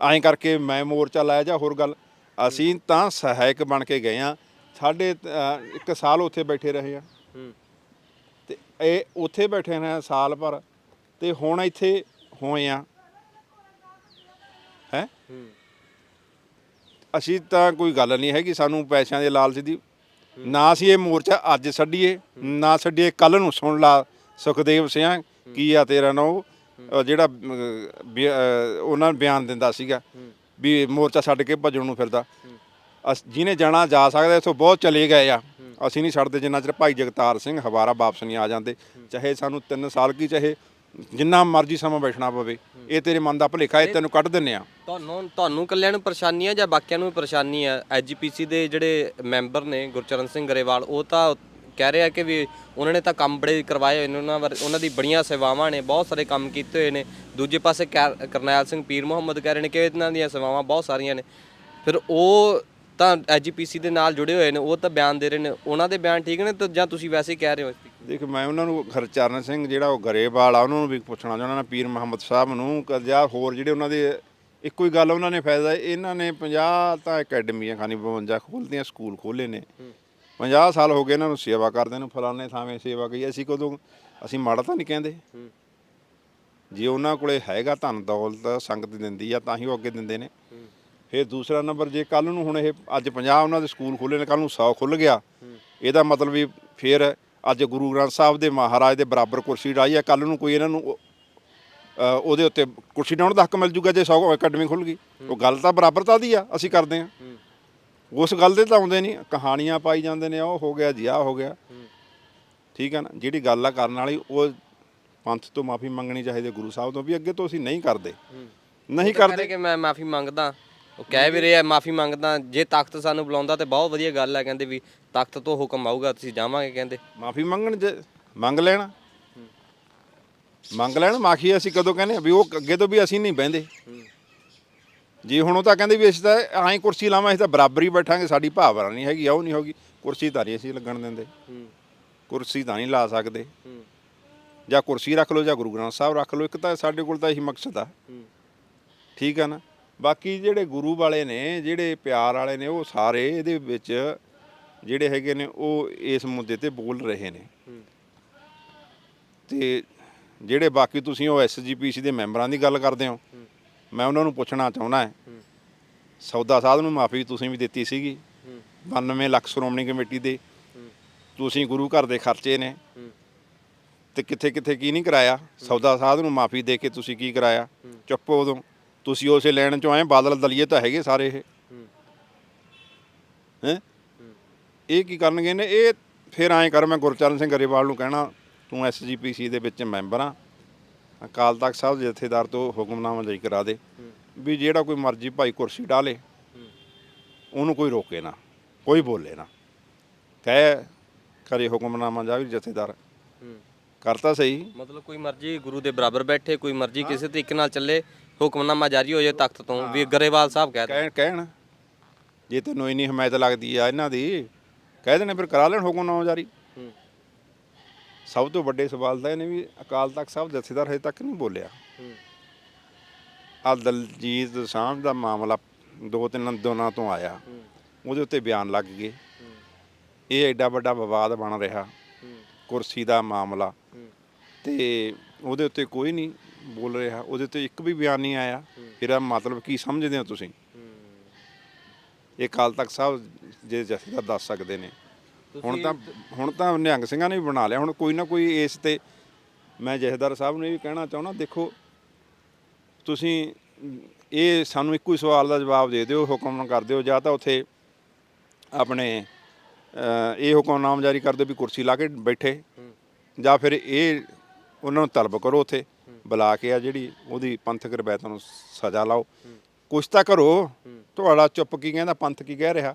ਐਂ ਕਰਕੇ ਮੈਂ ਮੋਰਚਾ ਲਾਇਆ ਜਾਂ ਹੋਰ ਗੱਲ। ਅਸੀਂ ਤਾਂ ਸਹਾਇਕ ਬਣ ਕੇ ਗਏ ਆ ਸਾਡੇ ਅ, ਇੱਕ ਸਾਲ ਉੱਥੇ ਬੈਠੇ ਰਹੇ ਆ ਹੂੰ। ਤੇ ਇਹ ਉੱਥੇ ਬੈਠੇ ਨੇ ਸਾਲ ਭਰ। ਤੇ ਹੁਣ ਇੱਥੇ ਹੋਏ ਆ ਹੈ? ਹੂੰ। ਅਸੀਂ ਤਾਂ ਕੋਈ ਗੱਲ ਨਹੀਂ ਹੈਗੀ। ਸਾਨੂੰ ਪੈਸਿਆਂ ਦੇ ਲਾਲਚ ਦੀ। ਨਾ ਅਸੀਂ ਇਹ ਮੋਰਚਾ ਅੱਜ ਛੱਡੀਏ ਨਾ ਛੱਡੀਏ ਕੱਲ ਨੂੰ ਸੁਣ ਲਾ ਸੁਖਦੇਵ ਸਿੰਘ ਕੀ ਆ ਤੇਰਾ ਨਾਮ ਜਿਹੜਾ ਉਹਨਾਂ ਨੇ ਬਿਆਨ ਦਿੰਦਾ ਸੀਗਾ ਵੀ ਮੋਰਚਾ ਛੱਡ ਕੇ ਭੱਜਣ ਨੂੰ ਫਿਰਦਾ। ਜਿਹਨੇ ਜਾਣਾ ਜਾ ਸਕਦਾ, ਇੱਥੋਂ ਬਹੁਤ ਚਲੇ ਗਏ ਆ। ਅਸੀਂ ਨਹੀਂ ਛੱਡਦੇ ਜਿੰਨਾ ਚਿਰ ਭਾਈ ਜਗਤਾਰ ਸਿੰਘ ਹਵਾਰਾ ਵਾਪਸ ਨਹੀਂ ਆ ਜਾਂਦੇ। ਚਾਹੇ ਸਾਨੂੰ 3 ਸਾਲ ਕੀ ਚਾਹੇ ਜਿੰਨਾ ਮਰਜ਼ੀ ਸਮਾਂ ਬੈਠਣਾ ਪਵੇ, ਇਹ ਤੇਰੇ ਮਨ ਦਾ ਭੁਲੇਖਾ ਇਹ ਤੈਨੂੰ ਕੱਢ ਦਿੰਨੇ ਆ। ਤੁਹਾਨੂੰ ਤੁਹਾਨੂੰ ਇਕੱਲਿਆਂ ਨੂੰ ਪਰੇਸ਼ਾਨੀ ਆ ਜਾਂ ਬਾਕੀਆਂ ਨੂੰ ਵੀ ਪਰੇਸ਼ਾਨੀ ਹੈ ਐਜੀਪੀਸੀ ਦੇ ਜਿਹੜੇ ਮੈਂਬਰ ਨੇ ਗੁਰਚਰਨ ਸਿੰਘ ਗਰੇਵਾਲ, ਉਹ ਤਾਂ ਕਹਿ ਰਹੇ ਕਿ ਵੀ ਉਹਨਾਂ ਨੇ ਤਾਂ ਕੰਮ ਬੜੇ ਕਰਵਾਏ ਹੋਏ ਨੇ ਉਹਨਾਂ ਬਾਰੇ ਉਹਨਾਂ ਦੀ ਬੜੀਆਂ ਸੇਵਾਵਾਂ ਨੇ ਬਹੁਤ ਸਾਰੇ ਕੰਮ ਕੀਤੇ ਹੋਏ ਨੇ। ਦੂਜੇ ਪਾਸੇ ਕੈ- ਕਰਨੈਲ ਸਿੰਘ ਪੀਰ ਮੁਹੰਮਦ ਕਹਿ ਰਹੇ ਨੇ ਕਿ ਇਹਨਾਂ ਦੀਆਂ ਸੇਵਾਵਾਂ ਬਹੁਤ ਸਾਰੀਆਂ ਨੇ। ਫਿਰ ਉਹ ਤਾਂ ਐਜੀਪੀਸੀ ਦੇ ਨਾਲ ਜੁੜੇ ਹੋਏ ਨੇ ਉਹ ਤਾਂ ਬਿਆਨ ਦੇ ਰਹੇ ਨੇ। ਉਹਨਾਂ ਦੇ ਬਿਆਨ ਠੀਕ ਨੇ ਤਾਂ ਜਾਂ ਤੁਸੀਂ ਵੈਸੇ ਹੀ ਕਹਿ ਰਹੇ ਹੋ ਦੇਖ ਮੈਂ ਉਹਨਾਂ ਨੂੰ ਹਰਚਰਨ ਸਿੰਘ ਜਿਹੜਾ ਉਹ ਗਰੇਵਾਲ ਆ ਉਹਨਾਂ ਨੂੰ ਵੀ ਪੁੱਛਣਾ ਚਾਹੁੰਦਾ ਨਾ ਪੀਰ ਮੁਹੰਮਦ ਸਾਹਿਬ ਨੂੰ ਕਿ ਜਾਂ ਹੋਰ ਜਿਹੜੇ ਉਹਨਾਂ ਦੇ ਇੱਕੋ ਹੀ ਗੱਲ ਉਹਨਾਂ ਨੇ ਫਾਇਦਾ ਇਹਨਾਂ ਨੇ 50 ਤਾਂ ਅਕੈਡਮੀਆਂ ਖਾਨੀ 52 ਖੋਲ੍ਹਦੀਆਂ ਸਕੂਲ ਖੋਲੇ ਨੇ। 50 ਸਾਲ ਹੋ ਗਏ ਇਹਨਾਂ ਨੂੰ ਸੇਵਾ ਕਰਦੇ ਨੂੰ ਫਲਾਣੇ ਥਾਵੇਂ ਸੇਵਾ ਗਈ ਅਸੀਂ ਕਦੋਂ ਅਸੀਂ ਮਾੜਾ ਤਾਂ ਨਹੀਂ ਕਹਿੰਦੇ। ਜੇ ਉਹਨਾਂ ਕੋਲੇ ਹੈਗਾ ਧਨ ਦੌਲਤ ਸੰਗਤ ਦਿੰਦੀ ਆ ਤਾਂ ਹੀ ਉਹ ਅੱਗੇ ਦਿੰਦੇ ਨੇ। ਫਿਰ ਦੂਸਰਾ ਨੰਬਰ ਜੇ ਕੱਲ ਨੂੰ ਹੁਣ ਇਹ ਅੱਜ 50 ਉਹਨਾਂ ਦੇ ਸਕੂਲ ਖੁੱਲੇ ਨੇ ਕੱਲ ਨੂੰ 100 ਖੁੱਲ ਗਿਆ। ਇਹਦਾ ਮਤਲਬ ਵੀ ਫਿਰ ਅੱਜ ਗੁਰੂ ਗ੍ਰੰਥ ਸਾਹਿਬ ਦੇ ਮਹਾਰਾਜ ਦੇ ਬਰਾਬਰ ਕੁਰਸੀ ਡਾਈ ਆ ਕੱਲ ਨੂੰ ਕੋਈ ਇਹਨਾਂ ਨੂੰ ਉਹਦੇ ਉੱਤੇ ਕੁਰਸੀ ਡਾਉਣ ਦਾ ਹੱਕ ਮਿਲ ਜੂਗਾ ਜੇ 100 ਅਕੈਡਮੀ ਖੁੱਲ ਗਈ। ਉਹ ਗੱਲ ਤਾਂ ਬਰਾਬਰਤਾ ਦੀ ਆ ਅਸੀਂ ਕਰਦੇ ਆ ਉਸ ਗੱਲ ਦੇ ਤਾਂ ਆਉਂਦੇ ਨਹੀਂ ਕਹਾਣੀਆਂ ਪਾਈ ਜਾਂਦੇ ਨੇ ਉਹ ਹੋ ਗਿਆ ਜੀ ਆ ਹੋ ਗਿਆ। ਠੀਕ ਹੈ ਨਾ ਜਿਹੜੀ ਗੱਲ ਆ ਕਰਨ ਵਾਲੀ ਉਹ ਪੰਥ ਤੋਂ ਮਾਫੀ ਮੰਗਣੀ ਚਾਹੀਦੀ ਗੁਰੂ ਸਾਹਿਬ ਤੋਂ ਵੀ ਅੱਗੇ ਤੋਂ ਅਸੀਂ ਨਹੀਂ ਕਰਦੇ। ਨਹੀਂ ਕਰਦੇ। ਕਿ ਮੈਂ ਮਾਫੀ ਮੰਗਦਾ। ਉਹ ਕਹਿ ਵੀ ਰਿਹਾ ਮਾਫੀ ਮੰਗਦਾ ਜੇ ਤਖਤ ਸਾਨੂੰ ਬੁਲਾਉਂਦਾ ਤੇ ਬਹੁਤ ਵਧੀਆ ਗੱਲ ਹੈ ਕਹਿੰਦੇ ਵੀ ਤਖਤ ਤੋਂ ਹੁਕਮ ਆਊਗਾ ਤੁਸੀਂ ਜਾਵਾਂਗੇ ਕਹਿੰਦੇ। ਮਾਫੀ ਮੰਗਣ ਜੇ ਮੰਗ ਲੈਣ। ਮੰਗ ਲੈਣ ਮਾਫੀ ਅਸੀਂ ਕਦੋਂ ਕਹਿੰਦੇ ਵੀ ਉਹ ਅੱਗੇ ਤੋਂ ਵੀ ਅਸੀਂ ਨਹੀਂ ਬਹਿੰਦੇ। ਜੀ ਹੁਣ ਉਹ ਤਾਂ ਕਹਿੰਦੇ ਵੀ ਅਸੀਂ ਤਾਂ ਐਂ ਕੁਰਸੀ ਲਾਵਾਂ ਅਸੀਂ ਤਾਂ ਬਰਾਬਰ ਬੈਠਾਂਗੇ ਸਾਡੀ ਭਾਵਨਾ ਨਹੀਂ ਹੈਗੀ ਉਹ ਨਹੀਂ ਹੋਗੀ। ਕੁਰਸੀ ਤਾਂ ਨਹੀਂ ਅਸੀਂ ਲੱਗਣ ਦਿੰਦੇ। ਕੁਰਸੀ ਤਾਂ ਨਹੀਂ ਲਾ ਸਕਦੇ। ਜਾਂ ਕੁਰਸੀ ਰੱਖ ਲਓ ਜਾਂ ਗੁਰੂ ਗ੍ਰੰਥ ਸਾਹਿਬ ਰੱਖ ਲਓ ਇੱਕ ਤਾਂ ਸਾਡੇ ਕੋਲ ਤਾਂ ਇਹੀ ਮਕਸਦ ਆ। ਠੀਕ ਆ ਨਾ? ਬਾਕੀ ਜਿਹੜੇ ਗੁਰੂ ਵਾਲੇ ਨੇ ਜਿਹੜੇ ਪਿਆਰ ਵਾਲੇ ਨੇ ਉਹ ਸਾਰੇ ਇਹਦੇ ਵਿੱਚ ਜਿਹੜੇ ਹੈਗੇ ਨੇ ਉਹ ਇਸ ਮੁੱਦੇ ਤੇ ਬੋਲ ਰਹੇ ਨੇ। ਤੇ ਜਿਹੜੇ ਬਾਕੀ ਤੁਸੀਂ ਉਹ ਐਸਜੀਪੀਸੀ ਦੇ ਮੈਂਬਰਾਂ ਦੀ ਗੱਲ ਕਰਦੇ ਹੋ। ਮੈਂ ਉਹਨਾਂ ਨੂੰ ਪੁੱਛਣਾ ਚਾਹੁੰਦਾ ਹੈ। ਸੌਦਾ ਸਾਧ ਨੂੰ ਮਾਫੀ ਤੁਸੀਂ ਵੀ ਦਿੱਤੀ ਸੀਗੀ। 92 ਲੱਖ ਸ਼੍ਰੋਮਣੀ ਕਮੇਟੀ ਦੇ। ਤੁਸੀਂ ਗੁਰੂ ਘਰ ਦੇ ਖਰਚੇ ਨੇ। ਤੇ ਕਿੱਥੇ ਕਿੱਥੇ ਕੀ ਨਹੀਂ ਕਰਾਇਆ। ਸੌਦਾ ਸਾਧ ਨੂੰ ਮਾਫੀ ਦੇ ਕੇ ਤੁਸੀਂ ਕੀ ਕਰਾਇਆ। ਚੁੱਪ ਉਦੋਂ। ਤੁਸੀਂ ਉਸੇ ਲੈਣ ਚੋਂ ਆਏ। ਬਾਦਲ ਦਲੀਏ ਤਾਂ ਹੈਗੇ ਸਾਰੇ ਇਹ। ਹੈ। ਇਹ ਕੀ ਕਰਨਗੇ ਨੇ? ਇਹ ਫਿਰ ਐਂ ਕਰ ਮੈਂ ਗੁਰਚਰਨ ਸਿੰਘ ਗਰੇਵਾਲ ਨੂੰ ਕਹਿਣਾ ਤੂੰ ਐਸਜੀਪੀਸੀ ਦੇ ਵਿੱਚ ਮੈਂਬਰ ਆ। ਅਕਾਲ ਤਖਤ ਸਾਹਿਬ ਦੇ ਜਥੇਦਾਰ ਤੋਂ ਹੁਕਮਨਾਮਾ ਜਾਰੀ ਕਰਾ ਦੇ ਵੀ ਜਿਹੜਾ ਕੋਈ ਮਰਜ਼ੀ ਭਾਈ ਕੁਰਸੀ ਡਾਲੇ ਉਹਨੂੰ ਕੋਈ ਰੋਕੇ ਨਾ ਕੋਈ ਬੋਲੇ ਨਾ। ਕਹਿ ਕਰੇ ਹੁਕਮਨਾਮਾ ਜਾਰੀ ਜਥੇਦਾਰ। ਕਰਤਾ ਸਹੀ। ਮਤਲਬ ਕੋਈ ਮਰਜ਼ੀ ਗੁਰੂ ਦੇ ਬਰਾਬਰ ਬੈਠੇ ਕੋਈ ਮਰਜ਼ੀ ਕਿਸੇ ਤਰੀਕੇ ਨਾਲ ਚੱਲੇ ਹੁਕਮਨਾਮਾ ਜਾਰੀ ਹੋ ਜਾਏ ਤਖਤ ਤੋਂ ਵੀ ਗਰੇਵਾਲ ਸਾਹਿਬ ਕਹਿ ਕਹਿਣ ਕਹਿਣ। ਜੇ ਤੈਨੂੰ ਇੰਨੀ ਹਮਾਇਤ ਲੱਗਦੀ ਆ ਇਹਨਾਂ ਦੀ ਕਹਿ ਦੇਣੇ ਫਿਰ ਕਰਾ ਲੈਣ ਹੁਕਮਨਾਮਾ ਜਾਰੀ। ਸਭ ਤੋਂ ਵੱਡੇ ਸਵਾਲ ਤਾਂ ਇਹਨੇ ਵੀ ਅਕਾਲ ਤਖਤ ਸਾਹਿਬ ਜਥੇਦਾਰ ਹਜੇ ਤੱਕ ਨਹੀਂ ਬੋਲਿਆ। ਆ ਦਲਜੀਤ ਸਾਂਝ ਦਾ ਮਾਮਲਾ ਦੋ ਤਿੰਨ ਦਿਨਾਂ ਤੋਂ ਆਇਆ। ਉਹਦੇ ਉੱਤੇ ਬਿਆਨ ਲੱਗ ਗਏ। ਇਹ ਐਡਾ ਵੱਡਾ ਵਿਵਾਦ ਬਣ ਰਿਹਾ। ਕੁਰਸੀ ਦਾ ਮਾਮਲਾ। ਤੇ ਉਹਦੇ ਉੱਤੇ ਕੋਈ ਨਹੀਂ ਬੋਲ ਰਿਹਾ। ਉਹਦੇ ਉੱਤੇ ਇੱਕ ਵੀ ਬਿਆਨ ਨਹੀਂ ਆਇਆ। ਇਹਦਾ ਮਤਲਬ ਕੀ ਸਮਝਦੇ ਹੋ ਤੁਸੀਂ? ਇਹ ਕਾਲ ਤੱਕ ਸਾਹਿਬ ਜੇ ਜਥੇਦਾਰ ਦੱਸ ਸਕਦੇ ਨੇ। ਹੁਣ ਤਾਂ ਹੁਣ ਤਾਂ ਨਿਹੰਗ ਸਿੰਘਾਂ ਨੇ ਵੀ ਬਣਾ ਲਿਆ ਹੁਣ ਕੋਈ ਨਾ ਕੋਈ ਇਸ ਤੇ ਮੈਂ ਜਥੇਦਾਰ ਸਾਹਿਬ ਨੂੰ ਇਹ ਵੀ ਕਹਿਣਾ ਚਾਹੁੰਦਾ ਦੇਖੋ ਤੁਸੀਂ ਇਹ ਸਾਨੂੰ ਇੱਕੋ ਹੀ ਸਵਾਲ ਦਾ ਜਵਾਬ ਦੇ ਦਿਓ ਹੁਕਮ ਕਰ ਦਿਓ ਜਾਂ ਤਾਂ ਉੱਥੇ ਆਪਣੇ ਇਹ ਹੁਕਮਨਾਮ ਜਾਰੀ ਕਰ ਦਿਓ ਵੀ ਕੁਰਸੀ ਲਾ ਕੇ ਬੈਠੇ ਜਾਂ ਫਿਰ ਇਹ ਉਹਨਾਂ ਨੂੰ ਤਲਬ ਕਰੋ ਉੱਥੇ ਬੁਲਾ ਕੇ ਆ ਜਿਹੜੀ ਉਹਦੀ ਪੰਥਕ ਰਵਾਇਤਾਂ ਨੂੰ ਸਜ਼ਾ ਲਾਓ। ਕੁਛ ਤਾਂ ਕਰੋ ਤੁਹਾਡਾ ਚੁੱਪ ਕੀ ਕਹਿੰਦਾ ਪੰਥ ਕੀ ਕਹਿ ਰਿਹਾ?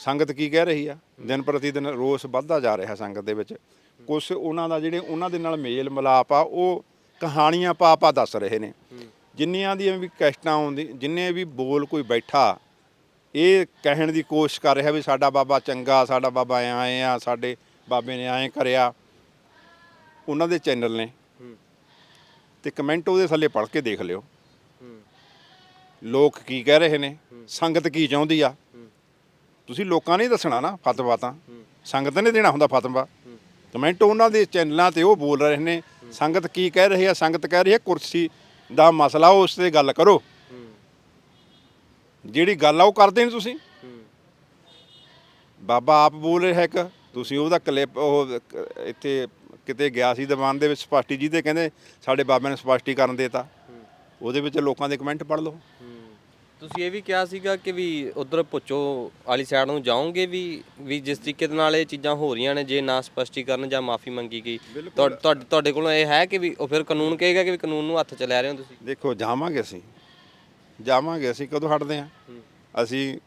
ਸੰਗਤ ਕੀ ਕਹਿ ਰਹੀ ਆ? ਦਿਨ ਪ੍ਰਤੀ ਦਿਨ ਰੋਸ ਵੱਧਦਾ ਜਾ ਰਿਹਾ ਸੰਗਤ ਦੇ ਵਿੱਚ। ਕੁਛ ਉਹਨਾਂ ਦਾ ਜਿਹੜੇ ਉਹਨਾਂ ਦੇ ਨਾਲ ਮੇਲ ਮਿਲਾਪ ਆ ਉਹ ਕਹਾਣੀਆਂ ਪਾ ਪਾ ਦੱਸ ਰਹੇ ਨੇ। ਜਿੰਨੀਆਂ ਦੀਆਂ ਵੀ ਕੈਸਟਾਂ ਆਉਂਦੀ ਜਿੰਨੇ ਵੀ ਬੋਲ ਕੋਈ ਬੈਠਾ ਇਹ ਕਹਿਣ ਦੀ ਕੋਸ਼ਿਸ਼ ਕਰ ਰਿਹਾ ਵੀ ਸਾਡਾ ਬਾਬਾ ਚੰਗਾ ਸਾਡਾ ਬਾਬਾ ਐਂ ਆ ਸਾਡੇ ਬਾਬੇ ਨੇ ਐਂ ਕਰਿਆ। ਉਹਨਾਂ ਦੇ ਚੈਨਲ ਨੇ। ਤੇ ਕਮੈਂਟ ਉਹਦੇ ਥੱਲੇ ਪੜ੍ਹ ਕੇ ਦੇਖ ਲਿਓ। ਲੋਕ ਕੀ ਕਹਿ ਰਹੇ ਨੇ? ਸੰਗਤ ਕੀ ਚਾਹੁੰਦੀ ਆ? ਤੁਸੀਂ ਲੋਕਾਂ ਨੇ ਹੀ ਦੱਸਣਾ ਨਾ ਫਤਵਾ ਤਾਂ ਸੰਗਤ ਨੇ ਦੇਣਾ ਹੁੰਦਾ ਫਤਵਾ। ਕਮੈਂਟ ਉਹਨਾਂ ਦੇ ਚੈਨਲਾਂ ਤੇ ਉਹ ਬੋਲ ਰਹੇ ਨੇ ਸੰਗਤ ਕੀ ਕਹਿ ਰਹੀ ਆ? ਸੰਗਤ ਕਹਿ ਰਹੀ ਹੈ ਕੁਰਸੀ ਦਾ ਮਸਲਾ ਉਸ ਤੇ ਗੱਲ ਕਰੋ। ਜਿਹੜੀ ਗੱਲ ਆ ਉਹ ਕਰਦੇ ਨੇ ਤੁਸੀਂ। ਬਾਬਾ ਆਪ ਬੋਲ ਰਿਹਾ ਇੱਕ ਤੁਸੀਂ ਉਹਦਾ ਕਲਿੱਪ ਉਹ ਇੱਥੇ ਕਿਤੇ ਗਿਆ ਸੀ ਦੀਵਾਨ ਦੇ ਵਿੱਚ ਸਪਸ਼ਟੀ ਜੀ ਤੇ ਕਹਿੰਦੇ ਸਾਡੇ ਬਾਬੇ ਨੇ ਸਪਸ਼ਟੀਕਰਨ ਦੇਤਾ। ਉਹਦੇ ਵਿੱਚ ਲੋਕਾਂ ਦੇ ਕਮੈਂਟ ਪੜ੍ਹ ਲਓ। ਤੁਸੀਂ ਇਹ ਵੀ ਕਿਹਾ ਸੀਗਾ ਕਿ ਵੀ ਉਧਰ ਪੁੱਚੋ ਵਾਲੀ ਸਾਈਡ ਨੂੰ ਜਾਓਗੇ ਵੀ ਵੀ ਜਿਸ ਤਰੀਕੇ ਦੇ ਨਾਲ ਇਹ ਚੀਜ਼ਾਂ ਹੋ ਰਹੀਆਂ ਨੇ ਜੇ ਨਾ ਸਪਸ਼ਟੀਕਰਨ ਜਾਂ ਮਾਫੀ ਮੰਗੀ ਗਈ। ਤੁਹਾ- ਤੁਹਾਡੇ ਤੁਹਾਡੇ ਕੋਲੋਂ ਇਹ ਹੈ ਕਿ ਵੀ ਉਹ ਫਿਰ ਕਾਨੂੰਨ ਕਹੇਗਾ ਕਿ ਵੀ ਕਾਨੂੰਨ ਨੂੰ ਹੱਥ ਚ ਲੈ ਰਹੇ ਹੋ ਤੁਸੀਂ? ਦੇਖੋ ਜਾਵਾਂਗੇ ਅਸੀਂ। ਜਾਵਾਂਗੇ ਅਸੀਂ ਕਦੋਂ ਹਟਦੇ ਆ ਅਸੀਂ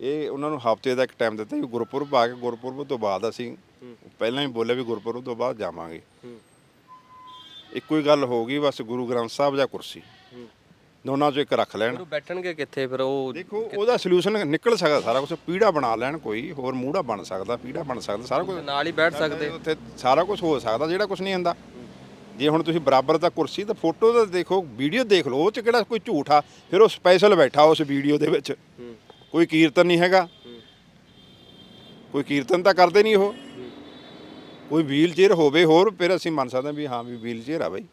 ਇਹ ਉਹਨਾਂ ਨੂੰ ਹਫ਼ਤੇ ਦਾ ਇੱਕ ਟਾਈਮ ਦਿੱਤਾ ਵੀ ਗੁਰਪੁਰਬ ਆ ਕੇ ਗੁਰਪੁਰਬ ਤੋਂ ਬਾਅਦ ਅਸੀਂ ਪਹਿਲਾਂ ਹੀ ਬੋਲੇ ਵੀ ਗੁਰਪੁਰਬ ਤੋਂ ਬਾਅਦ ਜਾਵਾਂਗੇ। ਇੱਕੋ ਹੀ ਗੱਲ ਹੋ ਗਈ ਬਸ ਗੁਰੂ ਗ੍ਰੰਥ ਸਾਹਿਬ ਜਾਂ ਕੁਰਸੀ। ਦੋਨਾਂ ਚੋਂ ਇੱਕ ਰੱਖ ਲੈਣ। ਉਹ ਬੈਠਣਗੇ ਕਿੱਥੇ? ਫਿਰ ਉਹ ਦੇਖੋ ਉਹਦਾ ਸੋਲੂਸ਼ਨ ਨਿਕਲ ਸਕਦਾ ਸਾਰਾ ਕੁਝ ਪੀੜਾ ਬਣਾ ਲੈਣ ਕੋਈ ਹੋਰ ਮੂੜਾ ਬਣ ਸਕਦਾ ਪੀੜਾ ਬਣ ਸਕਦਾ ਸਾਰਾ ਕੁਝ ਨਾਲ ਹੀ ਬੈਠ ਸਕਦੇ। ਉੱਥੇ ਸਾਰਾ ਕੁਝ ਹੋ ਸਕਦਾ ਜਿਹੜਾ ਕੁਝ ਨਹੀਂ ਹੁੰਦਾ। ਜੇ ਹੁਣ ਤੁਸੀਂ ਬਰਾਬਰ ਦਾ ਕੁਰਸੀ ਤਾਂ ਫੋਟੋ ਤਾਂ ਦੇਖੋ ਵੀਡੀਓ ਦੇਖ ਲਓ ਉਹ ਚ ਕਿਹੜਾ ਕੋਈ ਝੂਠ ਆ? ਫਿਰ ਉਹ ਸਪੈਸ਼ਲ ਬੈਠਾ ਉਸ ਵੀਡੀਓ ਦੇ ਵਿੱਚ। ਕੋਈ ਕੀਰਤਨ ਨਹੀਂ ਹੈਗਾ। ਕੋਈ ਕੀਰਤਨ ਤਾਂ ਕਰਦੇ ਨਹੀਂ ਉਹ। ਕੋਈ ਵੀਲ ਚੇਅਰ ਹੋਵੇ ਹੋਰ ਫਿਰ ਅਸੀਂ ਮੰਨ ਸਕਦੇ ਹਾਂ ਵੀ ਹਾਂ ਵੀ ਵੀਲ ਚੇਅਰ ਆ ਬਈ।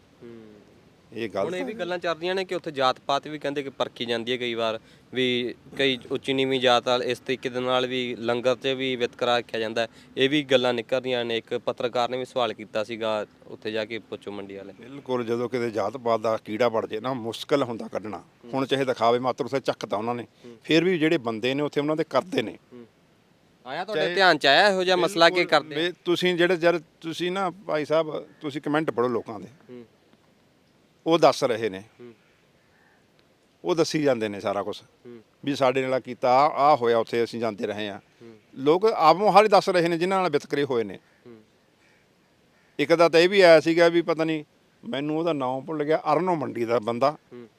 ਇਹ ਹੁਣ ਇਹ ਵੀ ਗੱਲਾਂ ਚੱਲਦੀਆਂ ਨੇ ਕਿ ਉੱਥੇ ਜਾਤ ਪਾਤ ਵੀ ਕਹਿੰਦੇ ਕਿ ਪਰਖੀ ਜਾਂਦੀ ਹੈ ਕਈ ਵਾਰ ਵੀ ਕਈ ਉੱਚੀ ਨੀਵੀਂ ਜਾਤ ਵਾਲ ਇਸ ਤਰੀਕੇ ਦੇ ਨਾਲ ਵੀ ਲੰਗਰ 'ਚ ਵੀ ਵਿਤਕਰਾ ਰੱਖਿਆ ਜਾਂਦਾ ਹੈ। ਇਹ ਵੀ ਗੱਲਾਂ ਨਿਕਲ ਰਹੀਆਂ ਨੇ ਇੱਕ ਪੱਤਰਕਾਰ ਨੇ ਵੀ ਸਵਾਲ ਕੀਤਾ ਸੀਗਾ ਉੱਥੇ ਜਾ ਕੇ ਪੁੱਛੋ ਮੰਡੀ ਵਾਲੇ। ਬਿਲਕੁਲ ਜਦੋਂ ਕਿਤੇ ਜਾਤ ਪਾਤ ਦਾ ਕੀੜਾ ਵੜ ਜੇ ਨਾ ਮੁਸ਼ਕਲ ਹੁੰਦਾ ਕੱਢਣਾ। ਹੁਣ ਚਾਹੇ ਦਿਖਾਵੇ ਮਾਤਰ ਉਸੇ ਚੱਕਤਾ ਉਹਨਾਂ ਨੇ। ਫਿਰ ਵੀ ਜਿਹੜੇ ਬੰਦੇ ਨੇ ਉੱਥੇ ਉਹਨਾਂ ਦੇ ਕਰਦੇ ਨੇ। ਆਇਆ ਤੁਹਾਡੇ ਧਿਆਨ 'ਚ ਆਇਆ ਇਹੋ ਜਿਹਾ ਮਸਲਾ ਕਿ ਕਰਦੇ? ਵੀ ਤੁਸੀਂ ਜਿਹੜੇ ਜਦ ਤੁਸੀਂ ਨਾ ਭਾਈ ਸਾਹਿਬ ਤੁਸੀਂ ਕਮੈਂਟ ਪੜੋ ਲੋਕਾਂ ਦੇ। ਹੂੰ। ਉਹ ਦੱਸ ਰਹੇ ਨੇ। ਉਹ ਦੱਸੀ ਜਾਂਦੇ ਨੇ ਸਾਰਾ ਕੁਝ। ਵੀ ਸਾਡੇ ਨਾਲ ਕੀਤਾ ਆ ਹੋਇਆ ਉੱਥੇ ਅਸੀਂ ਜਾਂਦੇ ਰਹੇ ਆ ਲੋਕ ਆਪੋਂ ਹਾਲੇ ਦੱਸ ਰਹੇ ਨੇ ਜਿਨ੍ਹਾਂ ਨਾਲ ਵਿਤਕਰੇ ਹੋਏ ਨੇ। ਇੱਕ ਦਾ ਤਾਂ ਇਹ ਵੀ ਆਇਆ ਸੀਗਾ ਵੀ ਪਤਾ ਨਹੀਂ ਮੈਨੂੰ ਉਹਦਾ ਨਾਮ ਭੁੱਲ ਗਿਆ ਅਰਨੋ ਮੰਡੀ ਦਾ ਬੰਦਾ।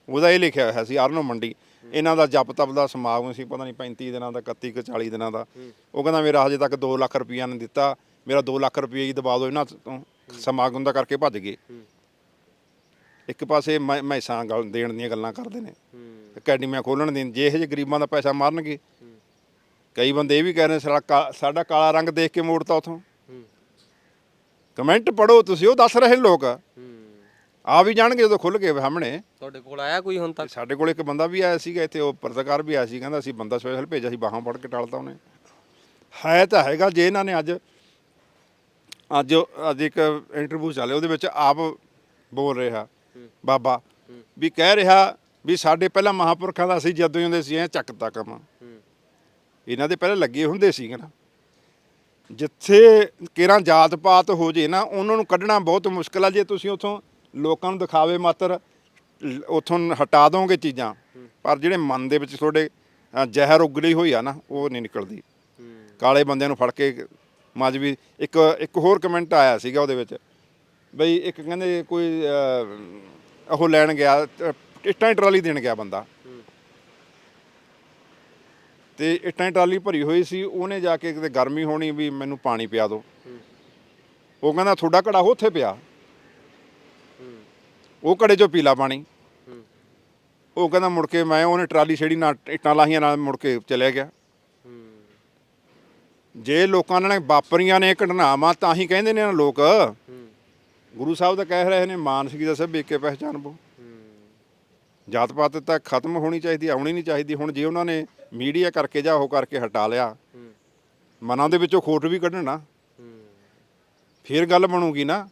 ਉਹਦਾ ਇਹ ਲਿਖਿਆ ਹੋਇਆ ਸੀ ਅਰਨੋ ਮੰਡੀ। ਇਹਨਾਂ ਦਾ ਜਪ ਤਪ ਦਾ ਸਮਾਗਮ ਸੀ ਪਤਾ ਨਹੀਂ 35 ਦਿਨਾਂ ਦਾ 31 ਕੁ 40 ਦਿਨਾਂ ਦਾ। ਉਹ ਕਹਿੰਦਾ ਮੇਰਾ ਹਜੇ ਤੱਕ 2 ਲੱਖ ਰੁਪਈਆ ਨਹੀਂ ਦਿੱਤਾ। ਮੇਰਾ 2 ਲੱਖ ਰੁਪਈਆ ਹੀ ਦਬਾ ਦਿਓ ਇਹਨਾਂ ਤੋਂ ਸਮਾਗਮ ਦਾ ਕਰਕੇ ਭੱਜ ਗਏ। ਇੱਕ ਪਾਸੇ ਮੈਂ- ਮੈਸਾਂ ਗੱਲ ਦੇਣ ਦੀਆਂ ਗੱਲਾਂ ਕਰਦੇ ਨੇ। ਅਕੈਡਮੀਆਂ ਖੋਲਣ ਦੀਆਂ ਜੇ ਇਹ ਜਿਹੇ ਗਰੀਬਾਂ ਦਾ ਪੈਸਾ ਮਾਰਨਗੇ। ਕਈ ਬੰਦੇ ਇਹ ਵੀ ਕਹਿ ਰਹੇ ਸਾਡਾ ਕਾਲਾ ਰੰਗ ਦੇਖ ਕੇ ਮੋੜਤਾ ਉਥੋਂ। ਕਮੈਂਟ ਪੜੋ ਤੁਸੀਂ ਉਹ ਦੱਸ ਰਹੇ ਲੋਕ। ਆ ਵੀ ਜਾਣਗੇ ਜਦੋਂ ਖੁੱਲ ਕੇ ਸਾਹਮਣੇ। ਤੁਹਾਡੇ ਕੋਲ ਆਇਆ ਕੋਈ ਹੁਣ ਤੱਕ? ਸਾਡੇ ਕੋਲ ਇੱਕ ਬੰਦਾ ਵੀ ਆਇਆ ਸੀਗਾ ਇੱਥੇ ਉਹ ਪੱਤਰਕਾਰ ਵੀ ਆਇਆ ਸੀ ਕਹਿੰਦਾ ਅਸੀਂ ਬੰਦਾ ਸਪੈਸ਼ਲ ਭੇਜਿਆ ਸੀ ਬਾਹਾਂ ਫੜ ਕੇ ਟਾਲਤਾ ਉਹਨੇ। ਹੈ ਤਾਂ ਹੈਗਾ ਜੇ ਇਹਨਾਂ ਨੇ ਅੱਜ ਅੱਜ ਅੱਜ ਇੱਕ ਇੰਟਰਵਿਊ ਚੱਲਿਆ ਉਹਦੇ ਵਿੱਚ ਆਪ ਬੋਲ ਰਿਹਾ। ਬਾਬਾ ਵੀ ਕਹਿ ਰਿਹਾ ਵੀ ਸਾਡੇ ਪਹਿਲਾਂ ਮਹਾਪੁਰਖਾਂ ਦਾ ਅਸੀਂ ਜਦੋਂ ਹੁੰਦੇ ਸੀ ਐ ਚੱਕਤਾ ਕੰਮ। ਇਹਨਾਂ ਦੇ ਪਹਿਲਾਂ ਲੱਗੇ ਹੁੰਦੇ ਸੀ ਨਾ। ਜਿੱਥੇ ਕਿਰਾਂ ਜਾਤ ਪਾਤ ਹੋ ਜੇ ਨਾ ਉਹਨਾਂ ਨੂੰ ਕੱਢਣਾ ਬਹੁਤ ਮੁਸ਼ਕਲ ਆ। ਜੇ ਤੁਸੀਂ ਉਥੋਂ ਲੋਕਾਂ ਨੂੰ ਦਿਖਾਵੇ ਮਾਤਰ ਉੱਥੋਂ ਹਟਾ ਦੋਗੇ ਚੀਜ਼ਾਂ ਪਰ ਜਿਹੜੇ ਮਨ ਦੇ ਵਿੱਚ ਤੁਹਾਡੇ ਜ਼ਹਿਰ ਉਗਲੀ ਹੋਈ ਆ ਨਾ ਉਹ ਨਹੀਂ ਨਿਕਲਦੀ। ਕਾਲੇ ਬੰਦਿਆਂ ਨੂੰ ਫੜ ਕੇ ਮੱਝ ਵੀ ਇੱਕ ਇੱਕ ਹੋਰ ਕਮੈਂਟ ਆਇਆ ਸੀਗਾ ਉਹਦੇ ਵਿੱਚ। ਬਈ ਇੱਕ ਕਹਿੰਦੇ ਕੋਈ ਅ, ਉਹ ਲੈਣ ਗਿਆ ਅ, ਇੱਟਾਂ ਦੀ ਟਰਾਲੀ ਦੇਣ ਗਿਆ ਬੰਦਾ। ਤੇ ਇੱਟਾਂ ਦੀ ਟਰਾਲੀ ਭਰੀ ਹੋਈ ਸੀ ਉਹਨੇ ਜਾ ਕੇ ਕਿਤੇ ਗਰਮੀ ਹੋਣੀ ਵੀ ਮੈਨੂੰ ਪਾਣੀ ਪਿਆ ਦਿਓ। ਉਹ ਕਹਿੰਦਾ ਤੁਹਾਡਾ ਘੜਾ ਉੱਥੇ ਪਿਆ। ਉਹ ਘੜੇ ਚੋਂ ਪੀਲਾ ਪਾਣੀ। ਉਹ ਕਹਿੰਦਾ ਮੁੜ ਕੇ ਮੈਂ ਉਹਨੇ ਟਰਾਲੀ ਛੇੜੀ ਨਾਲ ਇੱਟਾਂ ਲਾਹੀਆਂ ਨਾਲ ਮੁੜ ਕੇ ਚਲਿਆ ਗਿਆ। ਜੇ ਲੋਕਾਂ ਨਾਲ ਵਾਪਰੀਆਂ ਨੇ ਇਹ ਘਟਨਾਵਾਂ ਤਾਂ ਹੀ ਕਹਿੰਦੇ ਨੇ ਨਾ ਲੋਕ। ਗੁਰੂ ਸਾਹਿਬ ਤਾਂ ਕਹਿ ਰਹੇ ਨੇ ਮਾਨਸਿਕ ਦਾ ਸਭ ਕੇ ਪਹਿਚਾਨਬੋ ਜਾਤ ਪਾਤ ਤਾਂ ਖਤਮ ਹੋਣੀ ਚਾਹੀਦੀ ਆਉਣੀ ਨਹੀਂ ਚਾਹੀਦੀ। ਹੁਣ ਜੇ ਉਹਨਾਂ ਨੇ ਮੀਡੀਆ ਕਰਕੇ ਜਾਂ ਉਹ ਕਰਕੇ ਹਟਾ ਲਿਆ ਮਨਾਂ ਦੇ ਵਿੱਚੋਂ ਖੋਟ ਵੀ ਕੱਢਣਾ ਫੇਰ ਗੱਲ ਬਣੂਗੀ ਨਾ।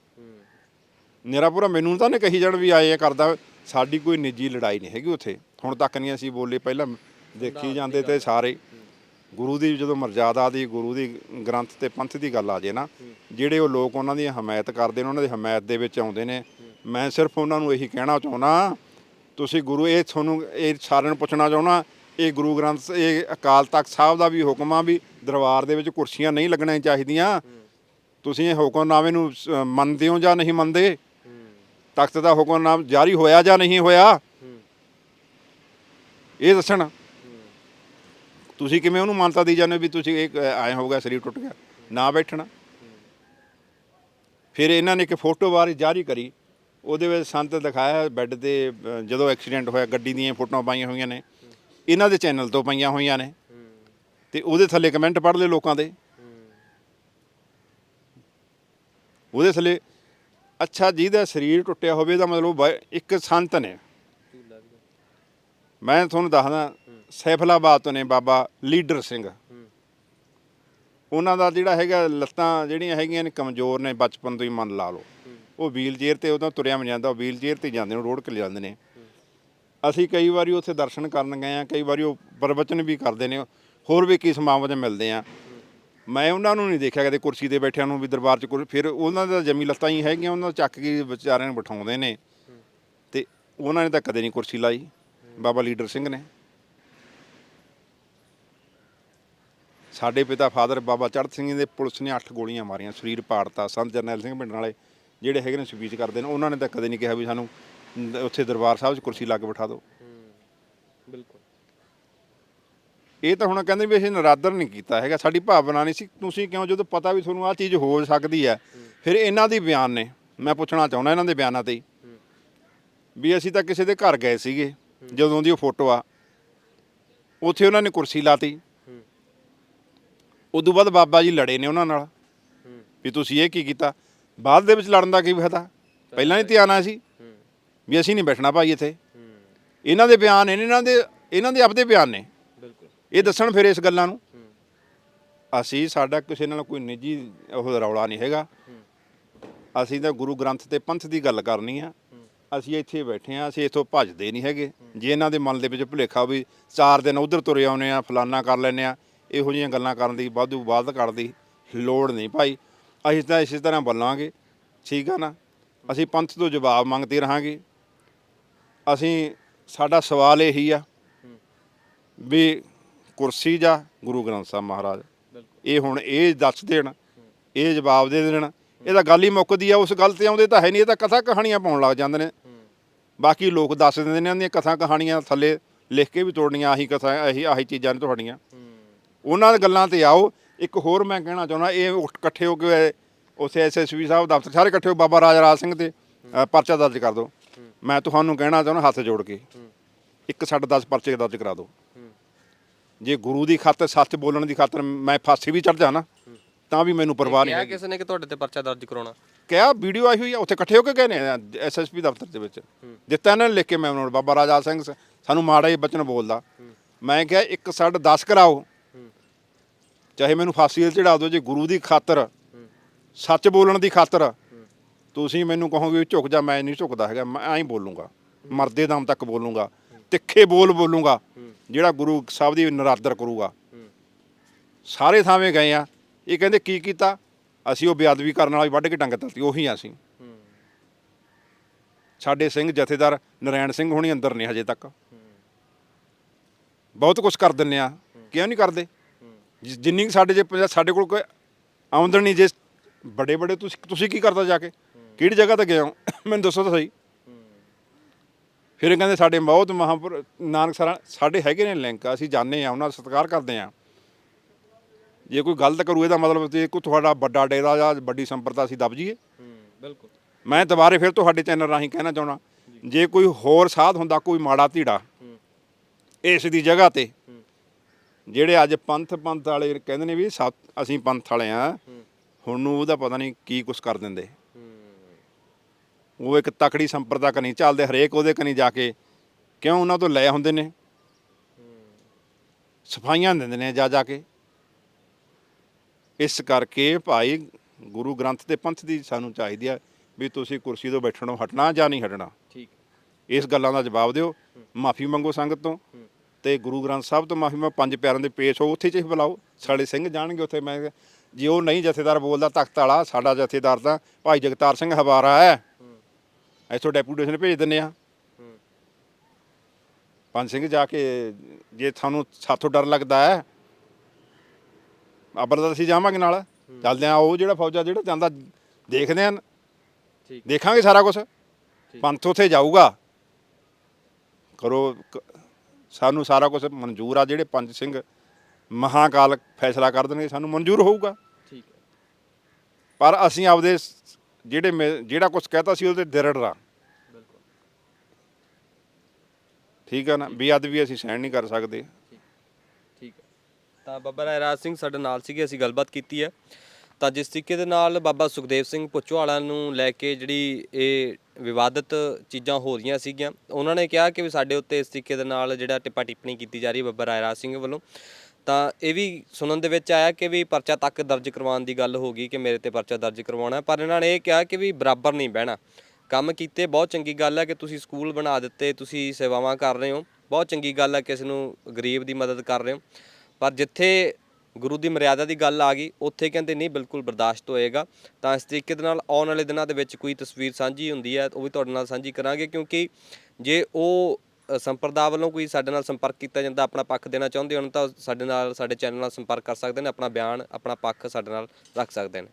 ਮੇਰਾ ਪੂਰਾ ਮੈਨੂੰ ਤਾਂ ਨੇ ਕਹੀ ਜਾਣ ਵੀ ਆਏ ਆ ਕਰਦਾ। ਸਾਡੀ ਕੋਈ ਨਿੱਜੀ ਲੜਾਈ ਨਹੀਂ ਹੈਗੀ ਉੱਥੇ। ਹੁਣ ਤੱਕ ਨਹੀਂ ਅਸੀਂ ਬੋਲੇ ਪਹਿਲਾਂ ਦੇਖੀ ਜਾਂਦੇ ਤੇ ਸਾਰੇ। ਗੁਰੂ ਦੀ ਜਦੋਂ ਮਰਜ਼ਾਦਾ ਦੀ ਗੁਰੂ ਦੀ ਗ੍ਰੰਥ ਤੇ ਪੰਥ ਦੀ ਗੱਲ ਆ ਜੇ ਨਾ ਜਿਹੜੇ ਉਹ ਲੋਕ ਉਹਨਾਂ ਦੀ ਹਮਾਇਤ ਕਰਦੇ ਨੇ ਉਹਨਾਂ ਦੀ ਹਮਾਇਤ ਦੇ ਵਿੱਚ ਆਉਂਦੇ ਨੇ। ਮੈਂ ਸਿਰਫ ਉਹਨਾਂ ਨੂੰ ਇਹੀ ਕਹਿਣਾ ਚਾਹੁੰਦਾ ਤੁਸੀਂ ਗੁਰੂ ਇਹ ਤੁਹਾਨੂੰ ਇਹ ਸਾਰਿਆਂ ਨੂੰ ਪੁੱਛਣਾ ਚਾਹੁੰਦਾ ਇਹ ਗੁਰੂ ਗ੍ਰੰਥ ਇਹ ਅਕਾਲ ਤਖਤ ਸਾਹਿਬ ਦਾ ਵੀ ਹੁਕਮ ਆ ਵੀ ਦਰਬਾਰ ਦੇ ਵਿੱਚ ਕੁਰਸੀਆਂ ਨਹੀਂ ਲੱਗਣੀਆਂ ਚਾਹੀਦੀਆਂ। ਤੁਸੀਂ ਇਹ ਹੁਕਮਨਾਮੇ ਨੂੰ ਮੰਨਦੇ ਹੋ ਜਾਂ ਨਹੀਂ ਮੰਨਦੇ? ਤਖਤ ਦਾ ਹੁਕਮਨਾਮ ਜਾਰੀ ਹੋਇਆ ਜਾਂ ਨਹੀਂ ਹੋਇਆ? ਇਹ ਦੱਸਣ। ਤੁਸੀਂ ਕਿਵੇਂ ਉਹਨੂੰ ਮਾਨਤਾ ਦੀ ਜਾਂਦੇ ਹੋ ਵੀ ਤੁਸੀਂ ਇਹ ਆਏ ਹੋਊਗਾ, ਸਰੀਰ ਟੁੱਟ ਗਿਆ, ਨਾ ਬੈਠਣਾ। ਫਿਰ ਇਹਨਾਂ ਨੇ ਇੱਕ ਫੋਟੋ ਬਾਰੇ ਜਾਰੀ ਕਰੀ, ਉਹਦੇ ਵਿੱਚ ਸੰਤ ਦਿਖਾਇਆ ਬੈੱਡ ਤੇ ਜਦੋਂ ਐਕਸੀਡੈਂਟ ਹੋਇਆ, ਗੱਡੀ ਦੀਆਂ ਫੋਟੋਆਂ ਪਾਈਆਂ ਹੋਈਆਂ ਨੇ, ਇਹਨਾਂ ਦੇ ਚੈਨਲ ਤੋਂ ਪਾਈਆਂ ਹੋਈਆਂ ਨੇ। ਤੇ ਉਹਦੇ ਥੱਲੇ ਕਮੈਂਟ ਪੜ੍ਹ ਲਏ ਲੋਕਾਂ ਦੇ। ਉਹਦੇ ਥੱਲੇ, ਅੱਛਾ, ਜਿਹਦਾ ਸਰੀਰ ਟੁੱਟਿਆ ਹੋਵੇ, ਦਾ ਮਤਲਬ ਇੱਕ ਸੰਤ ਨੇ। ਮੈਂ ਤੁਹਾਨੂੰ ਦੱਸਦਾ ਸੈਫਲਾਬਾਦ ਤੋਂ ਨੇ ਬਾਬਾ ਲੀਡਰ ਸਿੰਘ। ਉਹਨਾਂ ਦਾ ਜਿਹੜਾ ਹੈਗਾ ਲੱਤਾਂ ਜਿਹੜੀਆਂ ਹੈਗੀਆਂ ਨੇ ਕਮਜ਼ੋਰ ਨੇ ਬਚਪਨ ਤੋਂ ਹੀ ਮਨ ਲਾ ਲਓ। ਉਹ ਵੀਲ ਚੇਅਰ ਤੇ ਉਦੋਂ ਤੁਰਿਆ ਵੀ ਜਾਂਦਾ ਉਹ ਵੀਲ ਚੇਅਰ ਤੇ ਜਾਂਦੇ ਨੇ ਰੋਡ ਕੇ ਜਾਂਦੇ ਨੇ। ਅਸੀਂ ਕਈ ਵਾਰੀ ਉੱਥੇ ਦਰਸ਼ਨ ਕਰਨ ਗਏ ਆ ਕਈ ਵਾਰੀ ਉਹ ਪ੍ਰਵਚਨ ਵੀ ਕਰਦੇ ਨੇ ਹੋਰ ਵੀ ਕੀ ਸਮਾਗਮ 'ਚ ਮਿਲਦੇ ਆ ਮੈਂ ਉਹਨਾਂ ਨੂੰ ਨਹੀਂ ਦੇਖਿਆ ਕਦੇ ਕੁਰਸੀ ਤੇ ਬੈਠਿਆਂ ਨੂੰ ਵੀ ਦਰਬਾਰ 'ਚ ਕੁਰ- ਫਿਰ ਉਹਨਾਂ ਦਾ ਜਮੀ ਲੱਤਾਂ ਹੀ ਹੈਗੀਆਂ ਉਹਨਾਂ ਚੱਕ ਕੇ ਵਿਚਾਰਿਆਂ ਨੂੰ ਬਿਠਾਉਂਦੇ ਨੇ। ਤੇ ਉਹਨਾਂ ਨੇ ਤਾਂ ਕਦੇ ਨਹੀਂ ਕੁਰਸੀ ਲਾਈ। ਬਾਬਾ ਲੀਡਰ ਸਿੰਘ ਨੇ। ਸਾਡੇ ਪਿਤਾ ਫਾਦਰ ਬਾਬਾ ਚੜ੍ਹਤ ਸਿੰਘ ਜੀ ਦੇ ਪੁਲਿਸ ਨੇ 8 ਗੋਲੀਆਂ ਮਾਰੀਆਂ ਸਰੀਰ ਪਾੜਤਾ ਸੰਤ ਜਰਨੈਲ ਸਿੰਘ ਪਿੰਡ ਵਾਲੇ ਜਿਹੜੇ ਹੈਗੇ ਨੇ ਸਪੀਚ ਕਰਦੇ ਨੇ ਉਹਨਾਂ ਨੇ ਤਾਂ ਕਦੇ ਨਹੀਂ ਕਿਹਾ ਵੀ ਸਾਨੂੰ ਉੱਥੇ ਦਰਬਾਰ ਸਾਹਿਬ 'ਚ ਕੁਰਸੀ ਲਾ ਕੇ ਬਿਠਾ ਦਿਓ। ਬਿਲਕੁਲ। ਇਹ ਤਾਂ ਹੁਣ ਕਹਿੰਦੇ ਵੀ ਅਸੀਂ ਨਰਾਦਰ ਨਹੀਂ ਕੀਤਾ ਹੈਗਾ ਸਾਡੀ ਭਾਵਨਾ ਨਹੀਂ ਸੀ ਤੁਸੀਂ ਕਿਉਂ ਜਦੋਂ ਪਤਾ ਵੀ ਤੁਹਾਨੂੰ ਆਹ ਚੀਜ਼ ਹੋ ਸਕਦੀ ਹੈ ਫਿਰ ਇਹਨਾਂ ਦੀ ਬਿਆਨ ਨੇ ਮੈਂ ਪੁੱਛਣਾ ਚਾਹੁੰਦਾ ਇਹਨਾਂ ਦੇ ਬਿਆਨਾਂ ਤੇ ਵੀ ਅਸੀਂ ਤਾਂ ਕਿਸੇ ਦੇ ਘਰ ਗਏ ਸੀਗੇ ਜਦੋਂ ਦੀ ਉਹ ਫੋਟੋ ਆ ਉੱਥੇ ਉਹਨਾਂ ਨੇ ਕੁਰਸੀ ਲਾਤੀ ਉਦੋਂ ਬਾਅਦ ਬਾਬਾ ਜੀ ਲੜੇ ਨੇ ਉਹਨਾਂ ਨਾਲ। ਵੀ ਤੁਸੀਂ ਇਹ ਕੀ ਕੀਤਾ? ਬਾਅਦ ਦੇ ਵਿੱਚ ਲੜਨ ਦਾ ਕੀ ਫਾਇਦਾ? ਪਹਿਲਾਂ ਨਹੀਂ ਧਿਆਨ ਆਇਆ ਸੀ ਵੀ ਅਸੀਂ ਨਹੀਂ ਬੈਠਣਾ ਭਾਈ ਇੱਥੇ। ਇਹਨਾਂ ਦੇ ਬਿਆਨ ਨੇ, ਇਹਨਾਂ ਦੇ ਇਹਨਾਂ ਦੇ ਆਪਦੇ ਬਿਆਨ ਨੇ। ਬਿਲਕੁਲ ਇਹ ਦੱਸਣ ਫਿਰ ਇਸ ਗੱਲਾਂ ਨੂੰ। ਅਸੀਂ ਸਾਡਾ ਕਿਸੇ ਨਾਲ ਕੋਈ ਨਿੱਜੀ ਉਹ ਰੌਲਾ ਨਹੀਂ ਹੈਗਾ। ਅਸੀਂ ਤਾਂ ਗੁਰੂ ਗ੍ਰੰਥ ਤੇ ਪੰਥ ਦੀ ਗੱਲ ਕਰਨੀ ਆ। ਅਸੀਂ ਇੱਥੇ ਬੈਠੇ ਆ, ਅਸੀਂ ਇੱਥੋਂ ਭੱਜਦੇ ਨਹੀਂ ਹੈਗੇ। ਜੇ ਇਹਨਾਂ ਦੇ ਮਨ ਦੇ ਵਿੱਚ ਭੁਲੇਖਾ ਵੀ ਚਾਰ ਦਿਨ ਉਧਰ ਤੁਰੇ ਆਉਨੇ ਆ, ਫਲਾਨਾ ਕਰ ਲੈਨੇ ਆ ਇਹੋ ਜਿਹੀਆਂ ਗੱਲਾਂ ਕਰਨ ਦੀ ਵਾਧੂ ਬਾਤ ਕਰਦੀ ਲੋੜ ਨਹੀਂ ਭਾਈ। ਅਸੀਂ ਤਾਂ ਇਸੇ ਤਰ੍ਹਾਂ ਬੋਲਾਂਗੇ ਠੀਕ ਆ ਨਾ? ਅਸੀਂ ਪੰਥ ਤੋਂ ਜਵਾਬ ਮੰਗਦੇ ਰਹਾਂਗੇ। ਅਸੀਂ ਸਾਡਾ ਸਵਾਲ ਇਹੀ ਆ ਵੀ ਕੁਰਸੀ ਜਾਂ ਗੁਰੂ ਗ੍ਰੰਥ ਸਾਹਿਬ ਮਹਾਰਾਜ ਇਹ ਹੁਣ ਇਹ ਦੱਸ ਦੇਣ ਇਹ ਜਵਾਬ ਦੇ ਦੇਣ। ਇਹ ਤਾਂ ਗੱਲ ਹੀ ਮੁੱਕਦੀ ਆ ਉਸ ਗੱਲ ਤੇ ਆਉਂਦੇ ਤਾਂ ਹੈ ਨਹੀਂ ਇਹ ਤਾਂ ਕਥਾ ਕਹਾਣੀਆਂ ਪਾਉਣ ਲੱਗ ਜਾਂਦੇ ਨੇ। ਬਾਕੀ ਲੋਕ ਦੱਸ ਦਿੰਦੇ ਨੇ ਇਹਨਾਂ ਦੀਆਂ ਕਥਾ ਕਹਾਣੀਆਂ ਥੱਲੇ ਲਿਖ ਕੇ ਵੀ ਤੋੜਨੀਆਂ ਆਹੀ ਕਥਾ ਆਹੀ ਆਹੀ ਚੀਜ਼ਾਂ ਨੇ ਤੁਹਾਡੀਆਂ। ਉਹਨਾਂ ਦੀ ਗੱਲਾਂ ਤੇ ਆਓ। ਇੱਕ ਹੋਰ ਮੈਂ ਕਹਿਣਾ ਚਾਹੁੰਦਾ ਇਹ ਉੱਠ- ਇਕੱਠੇ ਹੋ ਕੇ ਉਸੇ ਐਸਐਸਪੀ ਸਾਹਿਬ ਦਫ਼ਤਰ ਸਾਰੇ ਇਕੱਠੇ ਹੋ ਬਾਬਾ ਰਾਜਾ ਰਾਜ ਸਿੰਘ ਤੇ ਅ, ਪਰਚਾ ਦਰਜ ਕਰ ਦਿਓ। ਮੈਂ ਤੁਹਾਨੂੰ ਕਹਿਣਾ ਚਾਹੁੰਦਾ ਹੱਥ ਜੋੜ ਕੇ। ਇੱਕ ਸੱਟ 10 ਪਰਚੇ ਦਰਜ ਕਰਾ ਦਿਓ। ਜੇ ਗੁਰੂ ਦੀ ਖਾਤਰ ਸੱਚ ਬੋਲਣ ਦੀ ਖਾਤਰ ਮੈਂ ਫਾਂਸੀ ਵੀ ਚੜ ਜਾਣਾ ਤਾਂ ਵੀ ਮੈਨੂੰ ਪਰਵਾਹ ਨਹੀਂ ਕਿਹਾ ਹੈਗੀ। ਕਿਸੇ ਨੇ ਕਿ ਤੁਹਾਡੇ ਤੇ ਪਰਚਾ ਦਰਜ ਕਰਾਉਣਾ? ਕਿਹਾ ਵੀਡੀਓ ਆਈ ਹੋਈ ਆ ਉੱਥੇ ਇਕੱਠੇ ਹੋ ਕੇ ਗਏ ਨੇ ਐਸਐਸਪੀ ਦਫ਼ਤਰ ਦੇ ਵਿੱਚ। ਦਿੱਤਾ ਇਹਨਾਂ ਨੇ ਲਿਖ ਕੇ ਮੈਂ ਉਹਨਾਂ ਨੂੰ ਬਾਬਾ ਰਾਜਾ ਸਿੰਘ ਸ- ਸਾਨੂੰ ਮਾੜਾ ਹੀ ਬਚਨ ਬੋਲਦਾ। ਮੈਂ ਕਿਹਾ ਇੱਕ ਸੱਟ 10 ਕਰਾਓ। ਚਾਹੇ ਮੈਨੂੰ ਫਾਂਸੀ ਤੇ ਚੜਾ ਦਿਓ, ਜੇ ਗੁਰੂ ਦੀ ਖਾਤਰ, ਸੱਚ ਬੋਲਣ ਦੀ ਖਾਤਰ, ਤੁਸੀਂ ਮੈਨੂੰ ਕਹੋਗੇ ਝੁਕ ਜਾ, ਮੈਂ ਨਹੀਂ ਝੁਕਦਾ ਹੈਗਾ, ਮੈਂ ਐਂ ਬੋਲੂੰਗਾ, ਮਰਦੇ ਦਮ ਤੱਕ ਬੋਲੂੰਗਾ, ਤਿੱਖੇ ਬੋਲ ਬੋਲੂੰਗਾ, ਜਿਹੜਾ ਗੁਰੂ ਸਾਹਿਬ ਦੀ ਨਰਾਦਰ ਕਰੂਗਾ। ਸਾਰੇ ਥਾਵੇਂ ਗਏ ਆ, ਇਹ ਕਹਿੰਦੇ ਕੀ ਕੀਤਾ? ਅਸੀਂ ਉਹ ਬੇਅਦਬੀ ਕਰਨ ਵਾਲਾ ਵੱਢ ਕੇ ਟੰਗ ਦਿੱਤੀ ਉਹੀ ਆ ਅਸੀਂ। ਸਾਡੇ ਸਿੰਘ ਜਥੇਦਾਰ ਨਰੈਣ ਸਿੰਘ ਹੁਣੀ ਅੰਦਰ ਨੇ ਹਜੇ ਤੱਕ। ਬਹੁਤ ਕੁਝ ਕਰ ਦਿੰਨੇ ਆ, ਕਿਉਂ ਨਹੀਂ ਕਰਦੇ? ਜਿ- ਜਿੰਨੀ ਕੁ ਸਾਡੇ ਜੇ ਪੰਜਾ- ਸਾਡੇ ਕੋਲ ਕੋਈ ਆਮਦਨੀ ਜੇ ਬੜੇ ਬੜੇ ਤੁਸੀਂ ਤੁਸੀਂ ਕੀ ਕਰਦਾ ਜਾ ਕੇ? ਕਿਹੜੀ ਜਗ੍ਹਾ ਤੇ ਗਏ ਹੋ? ਮੈਨੂੰ ਦੱਸੋ ਤਾਂ ਸਹੀ। ਫਿਰ ਇਹ ਕਹਿੰਦੇ ਸਾਡੇ ਬਹੁਤ ਮਹਾਂਪੁਰ ਨਾਨਕ ਸਰਾਂ ਸਾਡੇ ਹੈਗੇ ਨੇ ਲਿੰਕ ਅਸੀਂ ਜਾਣਦੇ ਆ ਉਹਨਾਂ ਦਾ ਸਤਿਕਾਰ ਕਰਦੇ ਆ ਜੇ ਕੋਈ ਗਲਤ ਕਰੂ ਇਹਦਾ ਮਤਲਬ ਤੇ ਕੋਈ ਤੁਹਾਡਾ ਵੱਡਾ ਡੇਰਾ ਜਾਂ ਵੱਡੀ ਸੰਪਰਦਾ ਅਸੀਂ ਦਬ ਜੀਏ ਬਿਲਕੁਲ। ਮੈਂ ਦੁਬਾਰੇ ਫਿਰ ਤੁਹਾਡੇ ਚੈਨਲ ਰਾਹੀਂ ਕਹਿਣਾ ਚਾਹਣਾ ਜੇ। ਕੋਈ ਹੋਰ ਸਾਧ ਹੁੰਦਾ ਕੋਈ ਮਾੜਾ ਧੀੜਾ ਇਸ ਦੀ ਜਗ੍ਹਾ ਤੇ ਜਿਹੜੇ ਅੱਜ ਪੰਥ ਪੰਥ ਵਾਲੇ ਕਹਿੰਦੇ ਨੇ ਵੀ ਸਾ- ਅਸੀਂ ਪੰਥ ਵਾਲੇ ਆ ਹੁਣ ਨੂੰ ਉਹਦਾ ਪਤਾ ਨਹੀਂ ਕੀ ਕੁਛ ਕਰ ਦਿੰਦੇ। ਉਹ ਇੱਕ ਤਕੜੀ ਸੰਪਰਦਾ ਕਨੀ ਚੱਲਦੇ ਹਰੇਕ ਉਹਦੇ ਕਨੀ ਜਾ ਕੇ ਕਿਉਂ ਉਹਨਾਂ ਤੋਂ ਲੈ ਹੁੰਦੇ ਨੇ? ਸਫਾਈਆਂ ਦਿੰਦੇ ਨੇ ਜਾ ਜਾ ਕੇ। ਇਸ ਕਰਕੇ ਭਾਈ ਗੁਰੂ ਗ੍ਰੰਥ ਤੇ ਪੰਥ ਦੀ ਸਾਨੂੰ ਚਾਹੀਦੀ ਆ ਵੀ ਤੁਸੀਂ ਕੁਰਸੀ ਤੋਂ ਬੈਠਣੋਂ ਹਟਣਾ ਜਾਂ ਨਹੀਂ ਹਟਣਾ। ਠੀਕ। ਇਸ ਗੱਲਾਂ ਦਾ ਜਵਾਬ ਦਿਓ। ਮਾਫੀ ਮੰਗੋ ਸੰਗਤ ਤੋਂ। ਤੇ ਗੁਰੂ ਗ੍ਰੰਥ ਸਾਹਿਬ ਤੋਂ ਮਾਫੀ ਮੈਂ ਪੰਜ ਪਿਆਰਿਆਂ ਦੇ ਪੇਸ਼ ਹੋ ਉੱਥੇ ਚ ਹੀ ਬੁਲਾਓ। ਸਾਡੇ ਸਿੰਘ ਜਾਣਗੇ ਉੱਥੇ ਮੈਂ ਕਿਹਾ, ਜੇ ਉਹ ਨਹੀਂ ਜਥੇਦਾਰ ਬੋਲਦਾ ਤਖਤ ਵਾਲਾ ਸਾਡਾ ਜਥੇਦਾਰ ਤਾਂ ਭਾਈ ਜਗਤਾਰ ਸਿੰਘ ਹਵਾਰਾ ਹੈ। ਇੱਥੋਂ ਡੈਪੂਟੇਸ਼ਨ ਭੇਜ ਦਿੰਨੇ ਆ ਪੰਜ ਸਿੰਘ ਜਾ ਕੇ ਜੇ ਤੁਹਾਨੂੰ ਸਾਥੋਂ ਡਰ ਲੱਗਦਾ ਹੈ ਅਬਰ ਤਾਂ ਅਸੀਂ ਜਾਵਾਂਗੇ ਨਾਲ। ਚੱਲਦੇ ਆ ਉਹ ਜਿਹੜਾ ਫੌਜਾ ਜਿਹੜਾ ਜਾਂਦਾ ਦੇਖਦੇ ਆ ਠੀਕ। ਦੇਖਾਂਗੇ ਸਾਰਾ ਕੁਝ ਪੰਥ ਉੱਥੇ ਜਾਊਗਾ। ਕਰੋ ਕ- ਸਾਨੂੰ ਸਾਰਾ ਕੁਝ ਮਨਜ਼ੂਰ ਆ ਜਿਹੜੇ ਪੰਜ ਸਿੰਘ ਮਹਾਕਾਲ ਫੈਸਲਾ ਕਰ ਦੇਣਗੇ ਸਾਨੂੰ ਮਨਜ਼ੂਰ ਹੋਊਗਾ। ਠੀਕ ਹੈ। ਪਰ ਅਸੀਂ ਆਪਦੇ ਸ- ਜਿਹੜੇ ਮੇ- ਜਿਹੜਾ ਕੁਝ ਕਹਤਾ ਸੀ ਉਹਦੇ ਦਿਰੜ ਰਾਂ ਬਿਲਕੁਲ। ਠੀਕ ਹੈ ਨਾ? ਬੇਅਦਬੀ ਅਸੀਂ ਸਹਿਣ ਨਹੀਂ ਕਰ ਸਕਦੇ। ਠੀਕ ਹੈ। ਤਾਂ ਬਾਬਾ ਰਾਜ ਸਿੰਘ ਸਾਡੇ ਨਾਲ ਸੀਗੇ ਅਸੀਂ ਗੱਲਬਾਤ ਕੀਤੀ ਹੈ। ਤਾਂ ਜਿਸ ਤਰੀਕੇ ਦੇ ਨਾਲ ਬਾਬਾ ਸੁਖਦੇਵ ਸਿੰਘ ਪੁੱਚੋਵਾਲਾ ਨੂੰ ਲੈ ਕੇ ਜਿਹੜੀ ਇਹ ਵਿਵਾਦਤ ਚੀਜ਼ਾਂ ਹੋ ਰਹੀਆਂ ਸੀਗੀਆਂ, ਉਹਨਾਂ ਨੇ ਕਿਹਾ ਕਿ ਵੀ ਸਾਡੇ ਉੱਤੇ ਇਸ ਤਰੀਕੇ ਦੇ ਨਾਲ ਜਿਹੜਾ ਟਿੱਪਾ ਟਿੱਪਣੀ ਕੀਤੀ ਜਾ ਰਹੀ ਹੈ ਬਾਬਾ ਰਾਜ ਸਿੰਘ ਵੱਲੋਂ। ਤਾਂ ਇਹ ਵੀ ਸੁਣਨ ਦੇ ਵਿੱਚ ਆਇਆ ਕਿ ਵੀ ਪਰਚਾ ਤੱਕ ਦਰਜ ਕਰਵਾਉਣ ਦੀ ਗੱਲ ਹੋ ਗਈ ਕਿ ਮੇਰੇ ਤੇ ਪਰਚਾ ਦਰਜ ਕਰਵਾਉਣਾ ਪਰ ਇਹਨਾਂ ਨੇ ਇਹ ਕਿਹਾ ਕਿ ਵੀ ਬਰਾਬਰ ਨਹੀਂ ਬਹਿਣਾ। ਕੰਮ ਕੀਤੇ, ਬਹੁਤ ਚੰਗੀ ਗੱਲ ਹੈ ਕਿ ਤੁਸੀਂ ਸਕੂਲ ਬਣਾ ਦਿੱਤੇ, ਤੁਸੀਂ ਸੇਵਾਵਾਂ ਕਰ ਰਹੇ ਹੋ, ਬਹੁਤ ਚੰਗੀ ਗੱਲ ਹੈ ਕਿਸੇ ਨੂੰ ਗਰੀਬ ਦੀ ਮਦਦ ਕਰ ਰਹੇ ਹੋ। ਪਰ ਜਿੱਥੇ ਗੁਰੂ ਦੀ ਮਰਿਆਦਾ ਦੀ ਗੱਲ ਆ ਗਈ, ਉੱਥੇ ਕਹਿੰਦੇ ਨਹੀਂ, ਬਿਲਕੁਲ ਬਰਦਾਸ਼ਤ ਹੋਏਗਾ। ਤਾਂ ਇਸ ਤਰੀਕੇ ਦੇ ਨਾਲ ਆਉਣ ਵਾਲੇ ਦਿਨਾਂ ਦੇ ਵਿੱਚ ਕੋਈ ਤਸਵੀਰ ਸਾਂਝੀ ਹੁੰਦੀ ਹੈ, ਉਹ ਵੀ ਤੁਹਾਡੇ ਨਾਲ ਸਾਂਝੀ ਕਰਾਂਗੇ, ਕਿਉਂਕਿ ਜੇ ਉਹ ਸੰਪਰਦਾ ਵੱਲੋਂ ਕੋਈ ਸਾਡੇ ਨਾਲ ਸੰਪਰਕ ਕੀਤਾ ਜਾਂਦਾ, ਆਪਣਾ ਪੱਖ ਦੇਣਾ ਚਾਹੁੰਦੇ ਹੋਣ ਤਾਂ ਸਾਡੇ ਨਾਲ, ਸਾਡੇ ਚੈਨਲ ਨਾਲ ਸੰਪਰਕ ਕਰ ਸਕਦੇ ਨੇ, ਆਪਣਾ ਬਿਆਨ, ਆਪਣਾ ਪੱਖ ਸਾਡੇ ਨਾਲ ਰੱਖ ਸਕਦੇ ਨੇ।